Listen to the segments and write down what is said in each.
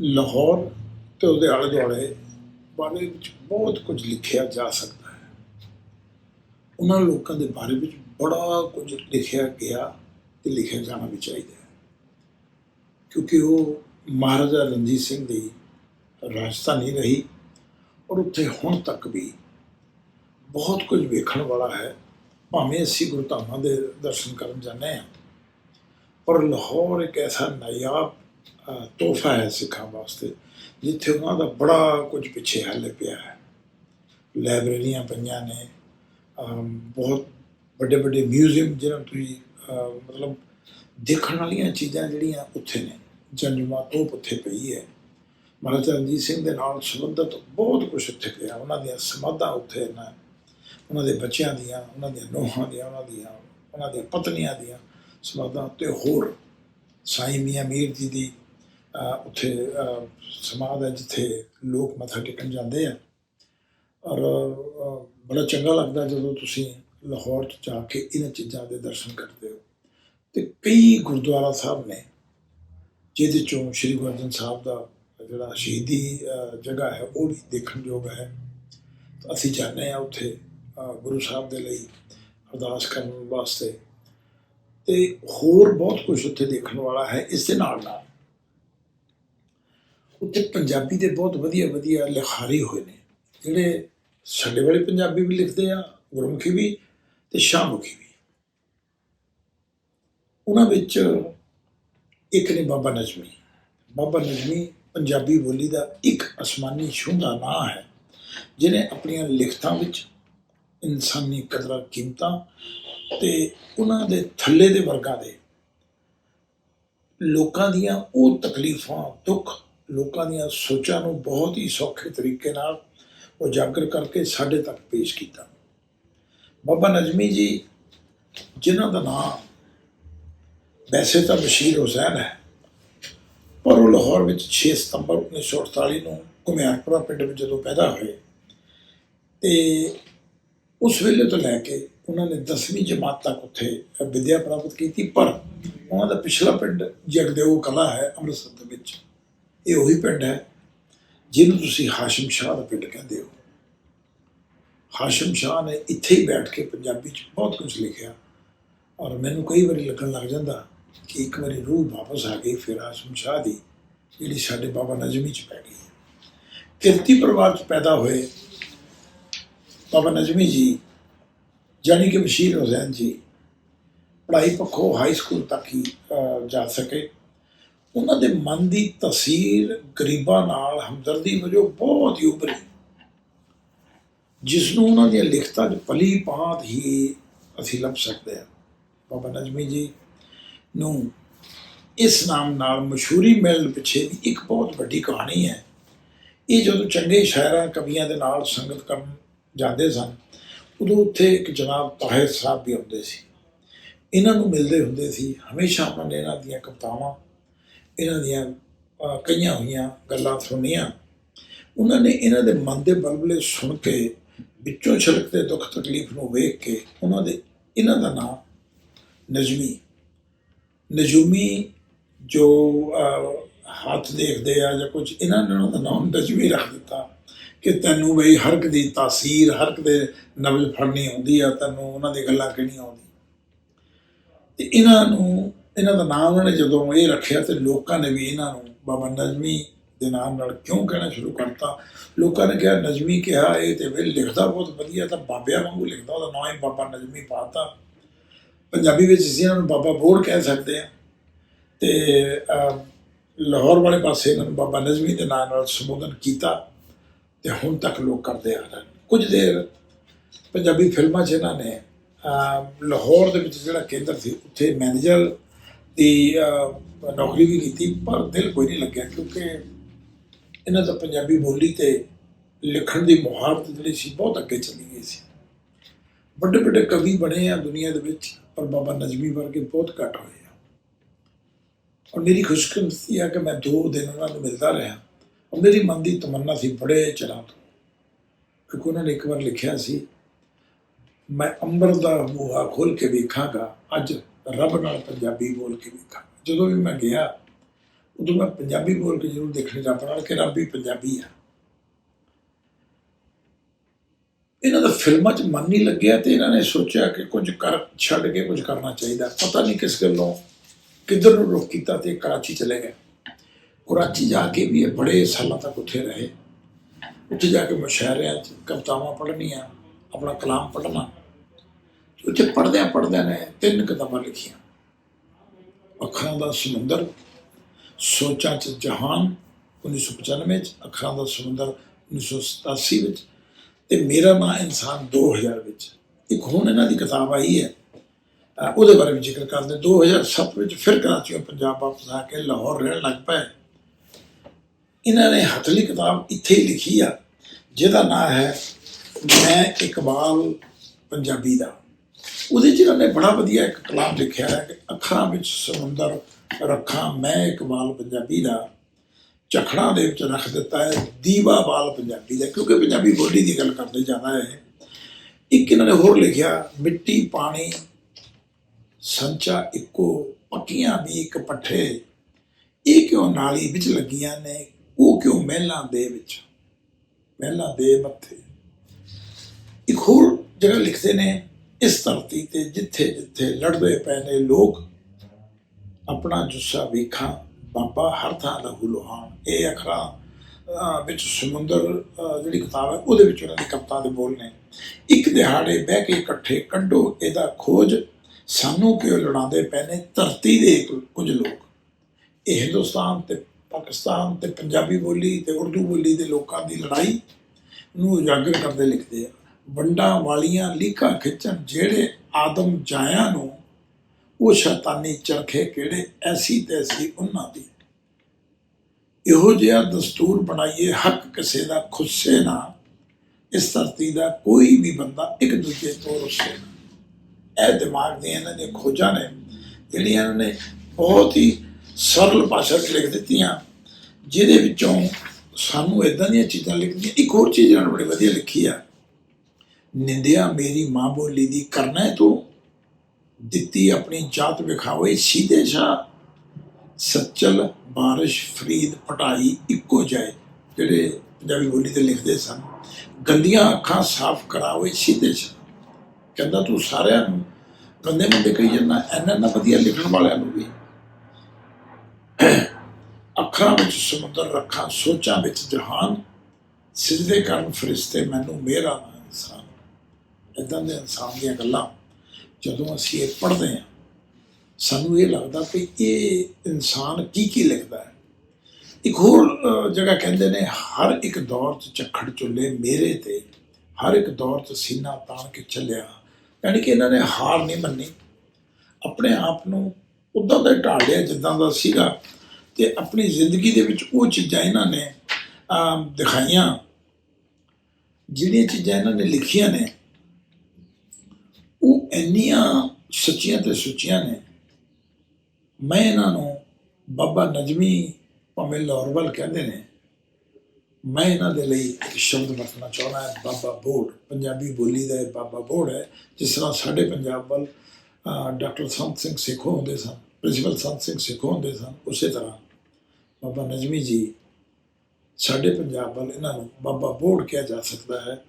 ਲਾਹੌਰ ਤੇ ਉਹਦੇ ਆਲੇ ਦੁਆਲੇ ਬਾਰੇ ਵਿੱਚ ਬਹੁਤ ਕੁਝ ਲਿਖਿਆ ਜਾ ਸਕਦਾ ਹੈ। ਉਹਨਾਂ ਲੋਕਾਂ ਦੇ ਬਾਰੇ ਵਿੱਚ ਬੜਾ ਕੁਝ ਲਿਖਿਆ ਗਿਆ ਤੇ ਲਿਖਿਆ ਜਾਣਾ ਵੀ ਚਾਹੀਦਾ ਹੈ। ਕਿਉਂਕਿ ਉਹ ਮਹਾਰਾਜਾ ਰਣਜੀਤ ਸਿੰਘ ਦੀ ਰਾਜਧਾਨੀ ਰਹੀ ਔਰ ਉੱਥੇ ਹੁਣ ਤੱਕ ਵੀ ਬਹੁਤ ਕੁਝ ਵੇਖਣ ਵਾਲਾ ਹੈ। ਭਾਵੇਂ ਅਸੀਂ ਗੁਰਧਾਮਾਂ ਦੇ ਦਰਸ਼ਨ ਕਰਨ ਜਾਂਦੇ ਹਾਂ, ਪਰ ਲਾਹੌਰ ਇੱਕ ਐਸਾ ਨਾਯਾਬ ਤੋਹਫਾ ਹੈ ਸਿੱਖਾਂ ਵਾਸਤੇ। ਜਿੱਥੇ ਉਹਨਾਂ ਦਾ ਬੜਾ ਕੁਝ ਪਿੱਛੇ ਹੱਲ ਪਿਆ ਹੈ। ਲਾਇਬ੍ਰੇਰੀਆਂ ਪਈਆਂ ਨੇ। ਬਹੁਤ ਵੱਡੇ ਵੱਡੇ ਮਿਊਜ਼ੀਅਮ ਜਿਹਨਾਂ ਨੂੰ ਤੁਸੀਂ ਮਤਲਬ ਦੇਖਣ ਵਾਲੀਆਂ ਚੀਜ਼ਾਂ ਜਿਹੜੀਆਂ ਉੱਥੇ ਨੇ, ਜੰਜਮਾ ਤੋਪ ਉੱਥੇ ਪਈ ਹੈ। ਮਹਾਰਾਜਾ ਰਣਜੀਤ ਸਿੰਘ ਦੇ ਨਾਲ ਸੰਬੰਧਿਤ ਬਹੁਤ ਕੁਝ ਉੱਥੇ ਪਿਆ। ਉਹਨਾਂ ਦੀਆਂ ਸਮਾਧਾਂ ਉੱਥੇ ਨੇ। ਉਹਨਾਂ ਦੇ ਬੱਚਿਆਂ ਦੀਆਂ, ਉਹਨਾਂ ਦੀਆਂ ਨੂੰਹਾਂ ਦੀਆਂ, ਉਹਨਾਂ ਦੀਆਂ ਉਹਨਾਂ ਦੀਆਂ ਪਤਨੀਆਂ ਦੀਆਂ ਸਮਾਧਾਂ ਤੇ ਹੋਰ ਸਾਈਂ ਮੀਆਂ ਮੀਰ ਜੀ ਦੀ ਉੱਥੇ ਸਮਾਧ ਹੈ ਜਿੱਥੇ ਲੋਕ ਮੱਥਾ ਟੇਕਣ ਜਾਂਦੇ ਆ। ਔਰ ਬੜਾ ਚੰਗਾ ਲੱਗਦਾ ਜਦੋਂ ਤੁਸੀਂ ਲਾਹੌਰ 'ਚ ਜਾ ਕੇ ਇਹਨਾਂ ਚੀਜ਼ਾਂ ਦੇ ਦਰਸ਼ਨ ਕਰਦੇ ਹੋ। ਤੇ ਕਈ ਗੁਰਦੁਆਰਾ ਸਾਹਿਬ ਨੇ, ਜਿਹਦੇ ਚੋਂ ਸ੍ਰੀ ਗੁਰੂ ਅਰਜਨ ਸਾਹਿਬ ਦਾ ਜਿਹੜਾ ਸ਼ਹੀਦੀ ਜਗ੍ਹਾ ਹੈ, ਉਹ ਵੀ ਦੇਖਣਯੋਗ ਹੈ। ਅਸੀਂ ਜਾਂਦੇ ਆ ਉੱਥੇ ਗੁਰੂ ਸਾਹਿਬ ਦੇ ਲਈ ਅਰਦਾਸ ਕਰਨ ਵਾਸਤੇ। ਤੇ ਹੋਰ ਬਹੁਤ ਕੁਝ ਉੱਥੇ ਦੇਖਣ ਵਾਲਾ ਹੈ, ਇਸ ਦੇ ਨਾਲ ਨਾਲ ਉੱਥੇ ਪੰਜਾਬੀ ਦੇ ਬਹੁਤ ਵਧੀਆ ਵਧੀਆ ਲਿਖਾਰੀ ਹੋਏ ਨੇ। ਜਿਹੜੇ ਸਾਡੇ ਵਾਲੇ ਪੰਜਾਬੀ ਵੀ ਲਿਖਦੇ ਆ, ਗੁਰਮੁਖੀ ਵੀ ਤੇ ਸ਼ਾਹਮੁਖੀ ਵੀ। ਉਹਨਾਂ ਵਿੱਚ ਇੱਕ ਨੇ ਬਾਬਾ ਨਜਮੀ। ਬਾਬਾ ਨਜਮੀ ਪੰਜਾਬੀ ਬੋਲੀ ਦਾ ਇੱਕ ਅਸਮਾਨੀ ਛੂੰਦਾ ਨਾਂ ਹੈ ਜਿਨੇ ਆਪਣੀਆਂ ਲਿਖਤਾਂ ਵਿੱਚ ਇਨਸਾਨੀ ਕਦਰਾਂ ਕੀਮਤਾਂ ਤੇ ਉਹਨਾਂ ਦੇ ਥੱਲੇ ਦੇ ਵਰਗਾਂ ਦੇ ਲੋਕਾਂ ਦੀਆਂ ਉਹ ਤਕਲੀਫਾਂ, ਦੁੱਖ ਲੋਕਾਂ ਦੀਆਂ ਸੋਚਾਂ ਨੂੰ ਬਹੁਤ ਹੀ ਸੌਖੇ ਤਰੀਕੇ ਨਾਲ ਉਜਾਗਰ ਕਰਕੇ ਸਾਡੇ ਤੱਕ ਪੇਸ਼ ਕੀਤਾ। ਬਾਬਾ ਨਜਮੀ ਜੀ, ਜਿਨ੍ਹਾਂ ਦਾ ਨਾਮ ਵੈਸੇ ਤਾਂ ਬਸ਼ੀਰ ਹੁਸੈਨ ਹੈ, ਪਰ ਉਹ ਲਾਹੌਰ ਵਿੱਚ 6 ਸਤੰਬਰ 1948 ਨੂੰ ਘੁਮਿਆਰਪੁਰਾ ਪਿੰਡ ਵਿੱਚ ਜਦੋਂ ਪੈਦਾ ਹੋਏ ਤੇ ਉਸ ਵੇਲੇ ਤੋਂ ਲੈ ਕੇ ਉਹਨਾਂ ਨੇ 10ਵੀਂ ਜਮਾਤ ਤੱਕ ਉੱਥੇ ਵਿਦਿਆ ਪ੍ਰਾਪਤ ਕੀਤੀ, ਪਰ ਉਹਨਾਂ ਦਾ ਪਿਛਲਾ ਪਿੰਡ ਜਗਦੇਵ ਕਲਾ ਹੈ ਅੰਮ੍ਰਿਤਸਰ ਦੇ ਵਿੱਚ। ਇਹ ਉਹੀ ਪਿੰਡ ਹੈ ਜਿਹਨੂੰ ਤੁਸੀਂ ਹਾਸ਼ਮ ਸ਼ਾਹ ਦਾ ਪਿੰਡ ਕਹਿੰਦੇ ਹੋ। ਹਾਸ਼ਮ ਸ਼ਾਹ ਨੇ ਇੱਥੇ ਹੀ ਬੈਠ ਕੇ ਪੰਜਾਬੀ 'ਚ ਬਹੁਤ ਕੁਝ ਲਿਖਿਆ ਔਰ ਮੈਨੂੰ ਕਈ ਵਾਰੀ ਲੱਗਣ ਲੱਗ ਜਾਂਦਾ ਕਿ ਇੱਕ ਵਾਰੀ ਰੂਹ ਵਾਪਸ ਆ ਗਈ, ਫਿਰ ਹਾਸ਼ਮ ਸ਼ਾਹ ਦੀ ਜਿਹੜੀ ਸਾਡੇ ਬਾਬਾ ਨਜਮੀ 'ਚ ਪੈ ਗਈ ਕਿਰਤੀ ਪਰਿਵਾਰ 'ਚ ਪੈਦਾ ਹੋਏ ਬਾਬਾ ਨਜਮੀ ਜੀ ਜਾਨੀ ਕਿ ਬਸ਼ੀਰ ਹੁਸੈਨ ਜੀ, ਪੜ੍ਹਾਈ ਪੱਖੋਂ ਹਾਈ ਸਕੂਲ ਤੱਕ ਹੀ ਜਾ ਸਕੇ। ਉਹਨਾਂ ਦੇ ਮਨ ਦੀ ਤਸਵੀਰ ਗਰੀਬਾਂ ਨਾਲ, ਹਮਦਰਦੀ ਵਜੋਂ ਬਹੁਤ ਹੀ ਉਭਰੀ। ਜਿਸ ਨੂੰ ਉਹਨਾਂ ਦੀਆਂ ਲਿਖਤਾਂ 'ਚ ਪਲੀ ਪਾਤ ਹੀ ਅਸੀਂ ਲੱਭ ਸਕਦੇ ਹਾਂ। ਬਾਬਾ ਨਜਮੀ ਜੀ ਨੂੰ ਇਸ ਨਾਮ ਨਾਲ ਮਸ਼ਹੂਰੀ ਮਿਲਣ ਪਿੱਛੇ ਵੀ ਇੱਕ ਬਹੁਤ ਵੱਡੀ ਕਹਾਣੀ ਹੈ। ਇਹ ਜਦੋਂ ਚੰਗੇ ਸ਼ਾਇਰਾਂ, ਕਵੀਆਂ ਦੇ ਨਾਲ ਸੰਗਤ ਕਰਨ ਜਾਂਦੇ ਸਨ, ਉਦੋਂ ਉੱਥੇ ਇੱਕ ਜਨਾਬ ਤਾਹਿਰ ਸਾਹਿਬ ਵੀ ਆਉਂਦੇ ਸੀ। ਇਹਨਾਂ ਨੂੰ ਮਿਲਦੇ ਹੁੰਦੇ ਸੀ, ਹਮੇਸ਼ਾ ਉਹਨਾਂ ਨੇ ਇਹਨਾਂ ਦੀਆਂ ਕਵਿਤਾਵਾਂ ਇਹਨਾਂ ਦੀਆਂ ਕਈਆਂ ਹੋਈਆਂ ਗੱਲਾਂ ਸੁਣੀਆਂ ਉਹਨਾਂ ਨੇ ਇਹਨਾਂ ਦੇ ਮਨ ਦੇ ਬਲਬਲੇ ਸੁਣ ਕੇ, ਵਿੱਚੋਂ ਛਲਕਦੇ ਦੁੱਖ ਤਕਲੀਫ ਨੂੰ ਵੇਖ ਕੇ ਉਹਨਾਂ ਦੇ ਇਹਨਾਂ ਦਾ ਨਾਮ ਨਜਮੀ। ਨਜੂਮੀ ਜੋ ਹੱਥ ਦੇਖਦੇ ਆ ਜਾਂ ਕੁਝ, ਇਹਨਾਂ ਨੇ ਉਹਨਾਂ ਦਾ ਨਾਮ ਨਜਮੀ ਰੱਖ ਦਿੱਤਾ ਕਿ ਤੈਨੂੰ ਬਈ ਹਰਕ ਦੀ ਤਾਸੀਰ ਹਰਕ ਦੇ ਨਬਜ਼ ਫੜਨੀ ਆਉਂਦੀ ਆ, ਤੈਨੂੰ ਉਹਨਾਂ ਦੀ ਗੱਲਾਂ ਕਿਹੜੀਆਂ ਆਉਂਦੀ ਤੇ ਇਹਨਾਂ ਨੂੰ ਇਹਨਾਂ ਦਾ ਨਾਮ ਉਹਨਾਂ ਨੇ ਜਦੋਂ ਇਹ ਰੱਖਿਆ ਤੇ ਲੋਕਾਂ ਨੇ ਵੀ ਇਹਨਾਂ ਨੂੰ ਬਾਬਾ ਨਜਮੀ ਦੇ ਨਾਮ ਨਾਲ ਕਿਉਂ ਕਹਿਣਾ ਸ਼ੁਰੂ ਕਰਤਾ? ਲੋਕਾਂ ਨੇ ਕਿਹਾ, ਨਜਮੀ ਕਿਹਾ ਇਹ ਤੇ ਵੇ ਲਿਖਦਾ ਬਹੁਤ ਵਧੀਆ, ਤਾਂ ਬਾਬਿਆਂ ਵਾਂਗੂ ਲਿਖਦਾ ਉਹਦਾ ਨਾਮ ਹੀ ਬਾਬਾ ਨਜਮੀ ਪਾਤਾ। ਪੰਜਾਬੀ ਵਿੱਚ ਅਸੀਂ ਇਹਨਾਂ ਨੂੰ ਬਾਬਾ ਬੋੜ ਕਹਿ ਸਕਦੇ ਆ ਤੇ ਲਾਹੌਰ ਵਾਲੇ ਪਾਸੇ ਇਹਨਾਂ ਨੂੰ ਬਾਬਾ ਨਜਮੀ ਦੇ ਨਾਮ ਨਾਲ ਸੰਬੋਧਨ ਕੀਤਾ ਤੇ ਹੁਣ ਤੱਕ ਲੋਕ ਕਰਦੇ ਆ ਰਹੇ ਨੇ। ਕੁਝ ਦੇਰ ਪੰਜਾਬੀ ਫਿਲਮਾਂ 'ਚ ਇਹਨਾਂ ਨੇ ਲਾਹੌਰ ਦੇ ਵਿੱਚ ਜਿਹੜਾ ਕੇਂਦਰ ਸੀ, ਉੱਥੇ ਮੈਨੇਜਰ ਦੀ ਨੌਕਰੀ ਵੀ ਕੀਤੀ, ਪਰ ਦਿਲ ਕੋਈ ਨਹੀਂ ਲੱਗਿਆ, ਕਿਉਂਕਿ ਇਹਨਾਂ ਦਾ ਪੰਜਾਬੀ ਬੋਲੀ ਤੇ ਲਿਖਣ ਦੀ ਮੁਹਾਰਤ ਜਿਹੜੀ ਸੀ, ਬਹੁਤ ਅੱਗੇ ਚਲੀ ਗਈ ਸੀ। ਵੱਡੇ ਵੱਡੇ ਕਵੀ ਬਣੇ ਆ ਦੁਨੀਆ ਦੇ ਵਿੱਚ, ਪਰ ਬਾਬਾ ਨਜਮੀ ਵਰਗੇ ਬਹੁਤ ਘੱਟ ਹੋਏ ਆ। ਔਰ ਮੇਰੀ ਖੁਸ਼ਕਿਸਮਤੀ ਆ ਕਿ ਮੈਂ ਦੋ ਦਿਨ ਉਹਨਾਂ ਨੂੰ ਮਿਲਦਾ ਰਿਹਾ। ਔਰ ਮੇਰੀ ਮਨ ਦੀ ਤਮੰਨਾ ਸੀ ਬੜੇ ਚਿਰਾਂ ਤੋਂ। ਕਿਉਂਕਿ ਉਹਨਾਂ ਨੇ ਇੱਕ ਵਾਰ ਲਿਖਿਆ ਸੀ, ਮੈਂ ਅੰਬਰ ਦਾ ਬੂਹਾ ਖੋਲ ਕੇ ਵੇਖਾਂਗਾ, ਅੱਜ ਰੱਬ ਨਾਲ ਪੰਜਾਬੀ ਬੋਲ ਕੇ ਵੇਖਾਂ। ਜਦੋਂ ਵੀ ਮੈਂ ਗਿਆ, ਉਦੋਂ ਮੈਂ ਪੰਜਾਬੀ ਬੋਲ ਕੇ ਜ਼ਰੂਰ ਦੇਖਣ ਜਾਂਦਾ ਨਾਲ ਕਿ ਰੱਬ ਵੀ ਪੰਜਾਬੀ ਆ। ਇਹਨਾਂ ਦਾ ਫਿਲਮਾਂ 'ਚ ਮਨ ਨਹੀਂ ਲੱਗਿਆ ਤੇ ਇਹਨਾਂ ਨੇ ਸੋਚਿਆ ਕਿ ਕੁਝ ਕਰ ਛੱਡ ਕੇ ਕੁਝ ਕਰਨਾ ਚਾਹੀਦਾ। ਪਤਾ ਨਹੀਂ ਕਿਸ ਗੱਲੋਂ ਕਿੱਧਰ ਨੂੰ ਰੁਕ ਕੀਤਾ ਤੇ ਕਰਾਚੀ ਚਲੇ ਗਏ। ਕਰਾਚੀ ਜਾ ਕੇ ਵੀ ਇਹ ਬੜੇ ਸਾਲਾਂ ਤੱਕ ਉੱਥੇ ਰਹੇ। ਉੱਥੇ ਜਾ ਕੇ ਮੁਸ਼ਾਇਰਿਆਂ 'ਚ ਕਵਿਤਾਵਾਂ ਪੜ੍ਹਨੀਆਂ, ਆਪਣਾ ਕਲਾਮ ਪੜ੍ਹਨਾ। ਉੱਥੇ ਪੜ੍ਹਦਿਆਂ ਪੜ੍ਹਦਿਆਂ ਨੇ ਤਿੰਨ ਕਿਤਾਬਾਂ ਲਿਖੀਆਂ। ਅੱਖਰਾਂ ਦਾ ਸਮੁੰਦਰ, ਸੋਚਾਂ 'ਚ ਜਹਾਨ 1995 'ਚ, ਅੱਖਰਾਂ ਦਾ ਸਮੁੰਦਰ 1987 ਵਿੱਚ ਤੇ ਮੇਰਾ ਨਾਂ ਇਨਸਾਨ 2000 ਵਿੱਚ। ਇੱਕ ਹੁਣ ਇਹਨਾਂ ਦੀ ਕਿਤਾਬ ਆਈ ਹੈ। ਉਹਦੇ ਬਾਰੇ ਵੀ ਜ਼ਿਕਰ ਕਰਦੇ 2007 ਵਿੱਚ ਫਿਰ ਕਰਾਚੀੋਂ ਪੰਜਾਬ ਵਾਪਸ ਆ ਕੇ ਲਾਹੌਰ ਰਹਿਣ ਲੱਗ ਪਏ। ਇਹਨਾਂ ਨੇ ਹੱਥਲੀ ਕਿਤਾਬ ਇੱਥੇ ਹੀ ਲਿਖੀ ਆ। ਜਿਹਦਾ ਨਾਮ ਹੈ, ਮੈਂ ਇਕਬਾਲ ਪੰਜਾਬੀ ਦਾ। ਉਹਦੇ 'ਚ ਇਹਨਾਂ ਨੇ ਬੜਾ ਵਧੀਆ ਇੱਕ ਕਲਾਮ ਲਿਖਿਆ ਹੈ ਕਿ ਅੱਖਰਾਂ ਵਿੱਚ ਸਮੁੰਦਰ, ਰੱਖਾਂ ਮੈਂ ਇਕਬਾਲ ਪੰਜਾਬੀ ਦਾ ਝਖੜਾਂ ਦੇ ਵਿੱਚ ਰੱਖ ਦਿੱਤਾ ਹੈ, ਦੀਵਾ ਬਾਲ ਪੰਜਾਬੀ ਦਾ, ਕਿਉਂਕਿ ਪੰਜਾਬੀ ਬੋਲੀ ਦੀ ਗੱਲ ਕਰਦੇ ਜਾਂਦਾ ਹੈ। ਇੱਕ ਇਹਨਾਂ ਨੇ ਹੋਰ ਲਿਖਿਆ, ਮਿੱਟੀ, ਪਾਣੀ, ਸੰਚਾ ਇੱਕੋ, ਪੱਕੀਆਂ ਵੀ ਇੱਕ ਪੱਠੇ। ਇਹ ਕਿਉਂ ਨਾਲੀ ਵਿੱਚ ਲੱਗੀਆਂ ਨੇ? ਉਹ ਕਿਉਂ ਮਹਿਲਾਂ ਦੇ ਵਿੱਚ? ਮਹਿਲਾਂ ਦੇ ਮੱਥੇ। ਇੱਕ ਹੋਰ ਜਗ੍ਹਾ ਲਿਖਦੇ ਨੇ ਇਸ ਧਰਤੀ ਤੇ ਜਿੱਥੇ ਜਿੱਥੇ ਲੜਦੇ ਪਏ ਨੇ ਲੋਕ, ਆਪਣਾ ਜੁੱਸਾ ਵੇਖਾਂ ਬਾਬਾ ਹਰ ਥਾਂ ਲਹੂ ਲੁਹਾਨ ਇਹ ਅਖਰਾ ਵਿੱਚ ਸਮੁੰਦਰ ਜਿਹੜੀ ਕਿਤਾਬ ਹੈ, ਉਹਦੇ ਵਿੱਚ ਉਹਨਾਂ ਦੀ ਕਵਿਤਾ ਦੇ ਬੋਲ ਨੇ। ਇੱਕ ਦਿਹਾੜੇ ਬਹਿ ਕੇ ਇਕੱਠੇ ਕੱਢੋ ਇਹਦਾ ਖੋਜ। ਸਾਨੂੰ ਕਿਉਂ ਲੜਾਉਂਦੇ ਪਏ ਨੇ? ਧਰਤੀ ਦੇ ਕੁਝ ਲੋਕ। ਇਹ ਹਿੰਦੁਸਤਾਨ ਤੇ ਪਾਕਿਸਤਾਨ ਤੇ ਪੰਜਾਬੀ ਬੋਲੀ ਤੇ ਉਰਦੂ ਬੋਲੀ ਦੇ ਲੋਕਾਂ ਦੀ ਲੜਾਈ ਨੂੰ ਉਜਾਗਰ ਕਰਦੇ ਲਿਖਦੇ ਆ। ਵੰਡਾਂ ਵਾਲੀਆਂ ਲੀਕਾਂ ਖਿੱਚਣ ਜਿਹੜੇ ਆਦਮ ਜਾਇਆਂ ਨੂੰ, ਉਹ ਸ਼ੈਤਾਨੀ ਚਰਖੇ ਕਿਹੜੇ ਐਸੀ ਤੈਸੀ ਉਹਨਾਂ ਦੀ। ਇਹੋ ਜਿਹਾ ਦਸਤੂਰ ਬਣਾਈਏ, ਹੱਕ ਕਿਸੇ ਦਾ ਖੁੱਸੇ ਨਾ, ਇਸ ਧਰਤੀ ਦਾ ਕੋਈ ਵੀ ਬੰਦਾ ਇੱਕ ਦੂਜੇ ਤੋਂ ਰੁੱਸੇ ਨਾ। ਇਹ ਦਿਮਾਗ ਦੀਆਂ ਇਹਨਾਂ ਦੀਆਂ ਖੋਜਾਂ ਨੇ, ਜਿਹੜੀਆਂ ਇਹਨਾਂ ਨੇ ਬਹੁਤ ਹੀ ਸਰਲ ਭਾਸ਼ਾ 'ਚ ਲਿਖ ਦਿੱਤੀਆਂ, ਜਿਹਦੇ ਵਿੱਚੋਂ ਸਾਨੂੰ ਇਦਾਂ ਦੀਆਂ ਚੀਜ਼ਾਂ ਲਿਖਦੀਆਂ ਇੱਕ ਹੋਰ ਚੀਜ਼ ਇਹਨਾਂ ਨੇ ਬੜੀ ਵਧੀਆ ਲਿਖੀ ਆ। ਨਿੰਦਿਆ ਮੇਰੀ ਮਾਂ ਬੋਲੀ ਦੀ ਕਰਨਾ ਹੈ ਤੂੰ? ਦਿੱਤੀ ਆਪਣੀ ਜਾਤ ਵਿਖਾਵੇ, ਸੀਧੇ ਸ਼ਾ ਸੱਚਲ ਬਾਰਿਸ਼ ਫਰੀਦ ਪਟਾਈ ਇੱਕੋ ਜਾਏ, ਜਿਹੜੇ ਪੰਜਾਬੀ ਬੋਲੀ ਤੇ ਲਿਖਦੇ ਸਨ। ਗੰਦੀਆਂ ਅੱਖਾਂ ਸਾਫ਼ ਕਰਾਵੇ, ਸੀਧੇ ਸ਼ਾ ਕਹਿੰਦਾ ਤੂੰ ਸਾਰਿਆਂ ਨੂੰ ਗੰਦੇ ਮੰਦੇ ਕਹੀ ਜਾਂਦਾ ਐਨਾ ਨਾ ਵਧੀਆ ਲਿਖਣ ਵਾਲਿਆਂ ਨੂੰ ਵੀ। ਅੱਖਾਂ ਵਿੱਚ ਸਮੁੰਦਰ ਰੱਖਾਂ, ਸੋਚਾਂ ਵਿੱਚ ਜਹਾਨ। ਸਿਜਦੇ ਕਰਨ ਫਰਿਸ਼ਤੇ ਮੈਨੂੰ ਮੇਰਾ ਇਦਾਂ ਦੇ ਇਨਸਾਨ ਦੀਆਂ ਗੱਲਾਂ ਜਦੋਂ ਅਸੀਂ ਇਹ ਪੜ੍ਹਦੇ ਹਾਂ, ਸਾਨੂੰ ਇਹ ਲੱਗਦਾ ਕਿ ਇਹ ਇਨਸਾਨ ਕੀ ਕੀ ਲਿਖਦਾ ਹੈ। ਇੱਕ ਹੋਰ ਜਗ੍ਹਾ ਕਹਿੰਦੇ ਨੇ, ਹਰ ਇੱਕ ਦੌਰ 'ਚ ਝੱਖੜ ਚੁੱਲੇ ਮੇਰੇ ਤੇ, ਹਰ ਇੱਕ ਦੌਰ 'ਚ ਸੀਨਾ ਤਾਣ ਕੇ ਚੱਲਿਆ। ਯਾਨੀ ਕਿ ਇਹਨਾਂ ਨੇ ਹਾਰ ਨਹੀਂ ਮੰਨੀ। ਆਪਣੇ ਆਪ ਨੂੰ ਉਦਾਂ ਦਾ ਹੀ ਢਾਲ ਲਿਆ ਜਿੱਦਾਂ ਦਾ ਸੀਗਾ ਤੇ ਆਪਣੀ ਜ਼ਿੰਦਗੀ ਦੇ ਵਿੱਚ ਉਹ ਚੀਜ਼ਾਂ ਇਹਨਾਂ ਨੇ ਦਿਖਾਈਆਂ। ਜਿਹੜੀਆਂ ਚੀਜ਼ਾਂ ਇਹਨਾਂ ਨੇ ਲਿਖੀਆਂ ਨੇ ਉਹ ਇੰਨੀਆਂ ਸੱਚੀਆਂ ਤੇ ਸੁੱਚੀਆਂ ਨੇ। ਮੈਂ ਇਹਨਾਂ ਨੂੰ ਬਾਬਾ ਨਜਮੀ ਭਾਵੇਂ ਲਾਹੌਰਵਲ ਕਹਿੰਦੇ ਨੇ, ਮੈਂ ਇਹਨਾਂ ਦੇ ਲਈ ਇੱਕ ਸ਼ਬਦ ਵਰਤਣਾ ਚਾਹੁੰਦਾ ਹਾਂ। ਬਾਬਾ ਬੋੜ, ਪੰਜਾਬੀ ਬੋਲੀ ਦਾ ਇਹ ਬਾਬਾ ਬੋੜ ਹੈ, ਜਿਸ ਤਰ੍ਹਾਂ ਸਾਡੇ ਪੰਜਾਬ ਵੱਲ ਡਾਕਟਰ ਸੰਤ ਸਿੰਘ ਸਿੱਖੋ ਹੁੰਦੇ ਸਨ, ਪ੍ਰਿੰਸੀਪਲ ਸੰਤ ਸਿੰਘ ਸਿੱਖੋ ਹੁੰਦੇ ਸਨ, ਉਸੇ ਤਰ੍ਹਾਂ ਬਾਬਾ ਨਜਮੀ ਜੀ ਸਾਡੇ ਪੰਜਾਬ ਵੱਲ ਇਹਨਾਂ ਨੂੰ ਬਾਬਾ ਬੋੜ ਕਿਹਾ ਜਾ ਸਕਦਾ ਹੈ।